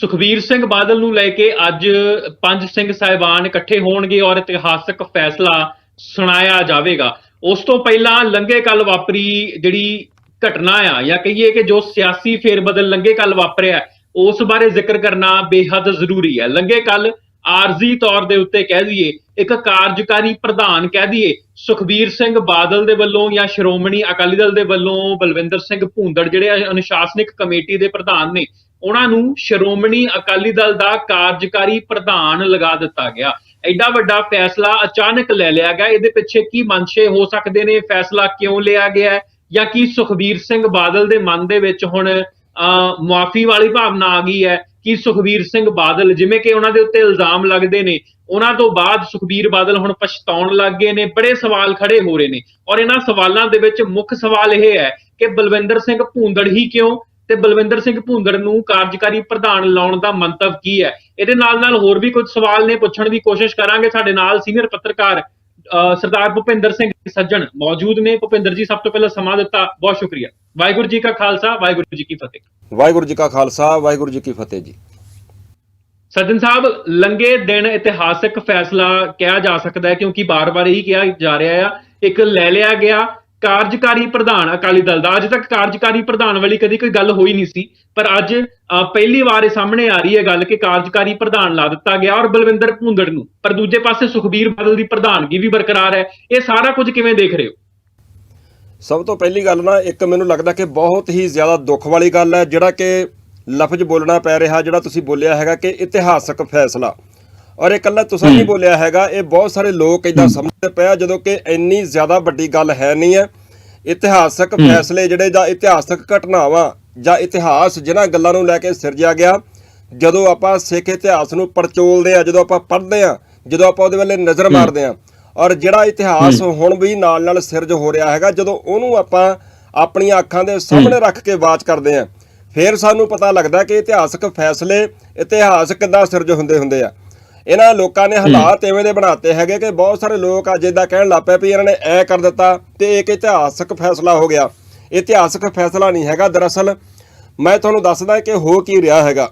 ਸੁਖਬੀਰ ਸਿੰਘ ਬਾਦਲ ਨੂੰ ਲੈ ਕੇ ਅੱਜ ਪੰਜ ਸਿੰਘ ਸਾਹਿਬਾਨ ਇਕੱਠੇ ਹੋਣਗੇ ਔਰ ਇਤਿਹਾਸਕ ਫੈਸਲਾ ਸੁਣਾਇਆ ਜਾਵੇਗਾ। ਉਸ ਤੋਂ ਪਹਿਲਾਂ ਲੰਘੇ ਕੱਲ ਵਾਪਰੀ ਜਿਹੜੀ ਘਟਨਾ ਆ, ਜਾਂ ਕਹੀਏ ਕਿ ਜੋ ਸਿਆਸੀ ਫੇਰਬਦਲ ਲੰਘੇ ਕੱਲ ਵਾਪਰਿਆ, ਉਸ ਬਾਰੇ ਜ਼ਿਕਰ ਕਰਨਾ ਬੇਹੱਦ ਜ਼ਰੂਰੀ ਹੈ। ਲੰਘੇ ਕੱਲ ਆਰਜ਼ੀ ਤੌਰ ਦੇ ਉੱਤੇ ਕਹਿ ਦਈਏ, ਇੱਕ ਕਾਰਜਕਾਰੀ ਪ੍ਰਧਾਨ ਕਹਿ ਦਈਏ, ਸੁਖਬੀਰ ਸਿੰਘ ਬਾਦਲ ਦੇ ਵੱਲੋਂ ਜਾਂ ਸ਼੍ਰੋਮਣੀ ਅਕਾਲੀ ਦਲ ਦੇ ਵੱਲੋਂ, ਬਲਵਿੰਦਰ ਸਿੰਘ ਭੂੰਦੜ ਜਿਹੜੇ ਅਨੁਸ਼ਾਸਨਿਕ ਕਮੇਟੀ ਦੇ ਪ੍ਰਧਾਨ ਨੇ, ਉਹਨਾਂ ਨੂੰ ਸ਼੍ਰੋਮਣੀ ਅਕਾਲੀ ਦਲ ਦਾ ਕਾਰਜਕਾਰੀ ਪ੍ਰਧਾਨ ਲਗਾ ਦਿੱਤਾ ਗਿਆ। ਐਡਾ ਵੱਡਾ ਫੈਸਲਾ ਅਚਾਨਕ ਲੈ ਲਿਆ ਗਿਆ। ਇਹਦੇ ਪਿੱਛੇ ਕੀ ਮਨਸ਼ੇ ਹੋ ਸਕਦੇ ਨੇ? ਫੈਸਲਾ ਕਿਉਂ ਲਿਆ ਗਿਆ ਜਾਂ ਕੀ ਸੁਖਬੀਰ ਸਿੰਘ ਬਾਦਲ ਦੇ ਮਨ ਦੇ ਵਿੱਚ ਹੁਣ ਮੁਆਫੀ ਵਾਲੀ ਭਾਵਨਾ ਆ ਗਈ ਹੈ ਕਿ ਸੁਖਬੀਰ ਸਿੰਘ ਬਾਦਲ, ਜਿਵੇਂ ਕਿ ਉਹਨਾਂ ਦੇ ਉੱਤੇ ਇਲਜ਼ਾਮ ਲੱਗਦੇ ਨੇ, ਉਹਨਾਂ ਤੋਂ ਬਾਅਦ ਸੁਖਬੀਰ ਬਾਦਲ ਹੁਣ ਪਛਤਾਉਣ ਲੱਗ ਗਏ ਨੇ, ਬੜੇ ਸਵਾਲ ਖੜੇ ਹੋ ਰਹੇ ਨੇ। ਔਰ ਇਹਨਾਂ ਸਵਾਲਾਂ ਦੇ ਵਿੱਚ ਮੁੱਖ ਸਵਾਲ ਇਹ ਹੈ ਕਿ ਬਲਵਿੰਦਰ ਸਿੰਘ ਭੂੰਦੜ ਹੀ ਕਿਉਂ ਤੇ ਬਲਵਿੰਦਰ ਸਿੰਘ ਭੂੰਦੜ ਨੂੰ ਕਾਰਜਕਾਰੀ ਪ੍ਰਧਾਨ ਲਾਉਣ ਦਾ ਮੰਤਵ ਕੀ ਹੈ? ਇਹਦੇ ਨਾਲ ਨਾਲ ਹੋਰ ਵੀ ਕੁਝ ਸਵਾਲ ਨੇ, ਪੁੱਛਣ ਦੀ ਕੋਸ਼ਿਸ਼ ਕਰਾਂਗੇ। ਸਾਡੇ ਨਾਲ ਸੀਨੀਅਰ ਪੱਤਰਕਾਰ ਸਰਦਾਰ ਭੁਪਿੰਦਰ ਸਿੰਘ ਸੱਜਣ ਮੌਜੂਦ ਨੇ। ਭੁਪਿੰਦਰ ਜੀ ਸਭ ਤੋਂ ਪਹਿਲਾਂ ਸਮਾਂ ਦਿੱਤਾ। ਬਹੁਤ ਸ਼ੁਕਰੀਆ। ਵਾਹਿਗੁਰੂ ਜੀ ਕਾ ਖਾਲਸਾ ਵਾਹਿਗੁਰੂ ਜੀ ਕੀ ਫਤਿਹ। ਵਾਹਿਗੁਰੂ ਜੀ ਕਾ ਖਾਲਸਾ ਵਾਹਿਗੁਰੂ ਜੀ ਕੀ ਫਤਿਹ ਜੀ। ਸੱਜਣ ਸਾਹਿਬ ਲੰਗੇ ਦਿਨ ਇਤਿਹਾਸਕ ਫੈਸਲਾ ਕਿਹਾ ਜਾ ਸਕਦਾ ਹੈ ਕਿਉਂਕਿ ਬਾਰ-ਬਾਰ ਇਹੀ ਕਿਹਾ ਜਾ ਰਿਹਾ ਆ। ਇੱਕ ਲੈ ਲਿਆ ਗਿਆ ਕਾਰਜਕਾਰੀ ਪ੍ਰਧਾਨ ਅਕਾਲੀ ਦਲ ਦਾ। ਅੱਜ ਤੱਕ ਕਾਰਜਕਾਰੀ ਪ੍ਰਧਾਨ ਵਾਲੀ ਕਦੀ ਕੋਈ ਗੱਲ ਹੋਈ ਨਹੀਂ ਸੀ, ਪਰ ਅੱਜ ਪਹਿਲੀ ਵਾਰ ਇਹ ਸਾਹਮਣੇ ਆ ਰਹੀ ਹੈ ਗੱਲ ਕਿ ਕਾਰਜਕਾਰੀ ਪ੍ਰਧਾਨ ਲਾ ਦਿੱਤਾ ਗਿਆ ਔਰ ਬਲਵਿੰਦਰ ਭੁੰਦੜ ਨੂੰ। ਪਰ ਦੂਜੇ ਪਾਸੇ ਸੁਖਬੀਰ ਬਾਦਲ ਦੀ ਪ੍ਰਧਾਨਗੀ ਵੀ ਬਰਕਰਾਰ ਹੈ। ਇਹ ਸਾਰਾ ਕੁਝ ਕਿਵੇਂ ਦੇਖ ਰਹੇ ਹੋ? ਸਭ ਤੋਂ ਪਹਿਲੀ ਗੱਲ ਨਾ, ਇੱਕ ਮੈਨੂੰ ਲੱਗਦਾ ਕਿ ਬਹੁਤ ਹੀ ਜ਼ਿਆਦਾ ਦੁੱਖ ਵਾਲੀ ਗੱਲ ਹੈ, ਜਿਹੜਾ ਕਿ ਲਫ਼ਜ਼ ਬੋਲਣਾ ਪੈ ਰਿਹਾ, ਜਿਹੜਾ ਤੁਸੀਂ ਬੋਲਿਆ ਹੈਗਾ ਕਿ ਇਤਿਹਾਸਕ ਫੈਸਲਾ। ਔਰ ਇਹ ਇਕੱਲਾ ਤੁਸੀਂ ਨਹੀਂ ਬੋਲਿਆ ਹੈਗਾ ਇਹ ਬਹੁਤ ਸਾਰੇ ਲੋਕ ਇਦਾਂ ਸਮਝਦੇ ਪਿਆ ਜਦੋਂ ਕਿ ਇੰਨੀ ਜ਼ਿਆਦਾ ਵੱਡੀ ਗੱਲ ਹੈ ਨਹੀਂ ਹੈ। ਇਤਿਹਾਸਕ ਫੈਸਲੇ ਜਿਹੜੇ ਜਾਂ ਇਤਿਹਾਸਕ ਘਟਨਾਵਾਂ ਜਾਂ ਇਤਿਹਾਸ ਜਿਨ੍ਹਾਂ ਗੱਲਾਂ ਨੂੰ ਲੈ ਕੇ ਸਿਰਜਿਆ ਗਿਆ ਜਦੋਂ ਆਪਾਂ ਸਿੱਖ ਇਤਿਹਾਸ ਨੂੰ ਪੜਚੋਲਦੇ ਆ ਜਦੋਂ ਆਪਾਂ ਪੜ੍ਹਦੇ ਆ ਜਦੋਂ ਆਪਾਂ ਉਹਦੇ ਵੱਲੇ ਨਜ਼ਰ ਮਾਰਦੇ ਆ ਔਰ ਜਿਹੜਾ ਇਤਿਹਾਸ ਹੁਣ ਵੀ ਨਾਲ ਨਾਲ ਸਿਰਜ ਹੋ ਰਿਹਾ ਹੈਗਾ ਜਦੋਂ ਉਹਨੂੰ ਆਪਾਂ ਆਪਣੀਆਂ ਅੱਖਾਂ ਦੇ ਸਾਹਮਣੇ ਰੱਖ ਕੇ ਬਾਤ ਕਰਦੇ ਆ ਫਿਰ ਸਾਨੂੰ ਪਤਾ ਲੱਗਦਾ ਕਿ ਇਤਿਹਾਸਕ ਫੈਸਲੇ ਇਤਿਹਾਸ ਕਿੱਦਾਂ ਸਿਰਜ ਹੁੰਦੇ ਹੁੰਦੇ ਆ। ਇਹਨਾਂ ਲੋਕਾਂ ਨੇ ਹਾਲਾਤ ਐਵੇਂ ਦੇ ਬਣਾਤੇ ਹੈਗੇ ਕਿ ਬਹੁਤ ਸਾਰੇ ਲੋਕ ਅੱਜ ਇਦਾਂ ਕਹਿਣ ਲੱਗ ਪਏ ਵੀ ਇਹਨਾਂ ਨੇ ਐ ਕਰ ਦਿੱਤਾ ਤੇ ਇੱਕ ਇਤਿਹਾਸਕ ਫੈਸਲਾ ਹੋ ਗਿਆ। ਇਤਿਹਾਸਕ ਫੈਸਲਾ ਨਹੀਂ ਹੈਗਾ ਦਰਅਸਲ। ਮੈਂ ਤੁਹਾਨੂੰ ਦੱਸਦਾ ਕਿ ਹੋ ਕੀ ਰਿਹਾ ਹੈਗਾ।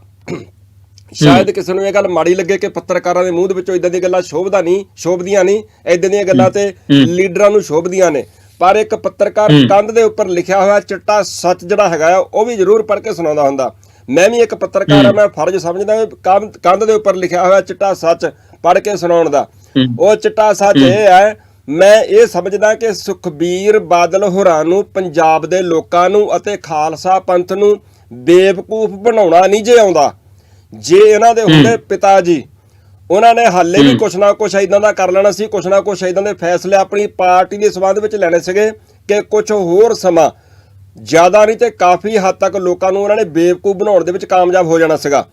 ਸ਼ਾਇਦ ਕਿਸੇ ਨੂੰ ਇਹ ਗੱਲ ਮਾੜੀ ਲੱਗੇ ਕਿ ਪੱਤਰਕਾਰਾਂ ਦੇ ਮੂੰਹ ਦੇ ਵਿੱਚੋਂ ਇਦਾਂ ਦੀਆਂ ਗੱਲਾਂ ਸ਼ੋਭਦਾ ਨਹੀਂ ਸ਼ੋਭਦੀਆਂ ਨਹੀਂ ਇਦਾਂ ਦੀਆਂ ਗੱਲਾਂ ਤੇ ਲੀਡਰਾਂ ਨੂੰ ਸ਼ੋਭਦੀਆਂ ਨੇ। ਪਰ ਇੱਕ ਪੱਤਰਕਾਰ ਕੰਧ ਦੇ ਉੱਪਰ ਲਿਖਿਆ ਹੋਇਆ ਚਿੱਟਾ ਸੱਚ ਜਿਹੜਾ ਹੈਗਾ ਉਹ ਵੀ ਜ਼ਰੂਰ ਪੜ੍ਹ ਕੇ ਸੁਣਾਉਂਦਾ ਹੁੰਦਾ। ਮੈਂ ਵੀ ਇੱਕ ਪੱਤਰਕਾਰ ਆ ਮੈਂ ਫਰਜ਼ ਸਮਝਦਾ ਕੰਧ ਕੰਧ ਦੇ ਉੱਪਰ ਲਿਖਿਆ ਹੋਇਆ ਚਿੱਟਾ ਸੱਚ ਪੜ੍ਹ ਕੇ ਸੁਣਾਉਣ ਦਾ। ਉਹ ਚਿੱਟਾ ਸੱਚ ਇਹ ਹੈ ਮੈਂ ਇਹ ਸਮਝਦਾ ਕਿ ਸੁਖਬੀਰ ਬਾਦਲ ਹੋਰਾਂ ਨੂੰ ਪੰਜਾਬ ਦੇ ਲੋਕਾਂ ਨੂੰ ਅਤੇ ਖਾਲਸਾ ਪੰਥ ਨੂੰ ਬੇਵਕੂਫ ਬਣਾਉਣਾ ਨਹੀਂ ਜੇ ਆਉਂਦਾ। ਜੇ ਇਹਨਾਂ ਦੇ ਹੁੰਦੇ ਪਿਤਾ ਜੀ ਉਹਨਾਂ ਨੇ ਹਾਲੇ ਵੀ ਕੁਛ ਨਾ ਕੁਛ ਇਦਾਂ ਦਾ ਕਰ ਲੈਣਾ ਸੀ ਕੁਛ ਨਾ ਕੁਛ ਇਦਾਂ ਦੇ ਫੈਸਲੇ ਆਪਣੀ ਪਾਰਟੀ ਦੇ ਸਬੰਧ ਵਿੱਚ ਲੈਣੇ ਸੀਗੇ ਕਿ ਕੁਝ ਹੋਰ ਸਮਾਂ ਜ਼ਿਆਦਾ ਨਹੀਂ ਤੇ ਕਾਫੀ ਹੱਦ ਤੱਕ ਲੋਕਾਂ ਨੂੰ ਉਹਨਾਂ ਨੇ ਬੇਵਕੂਫ ਬਣਾਉਣ ਦੇ ਵਿੱਚ ਕਾਮਯਾਬ ਹੋ ਜਾਣਾ ਸੀਗਾ।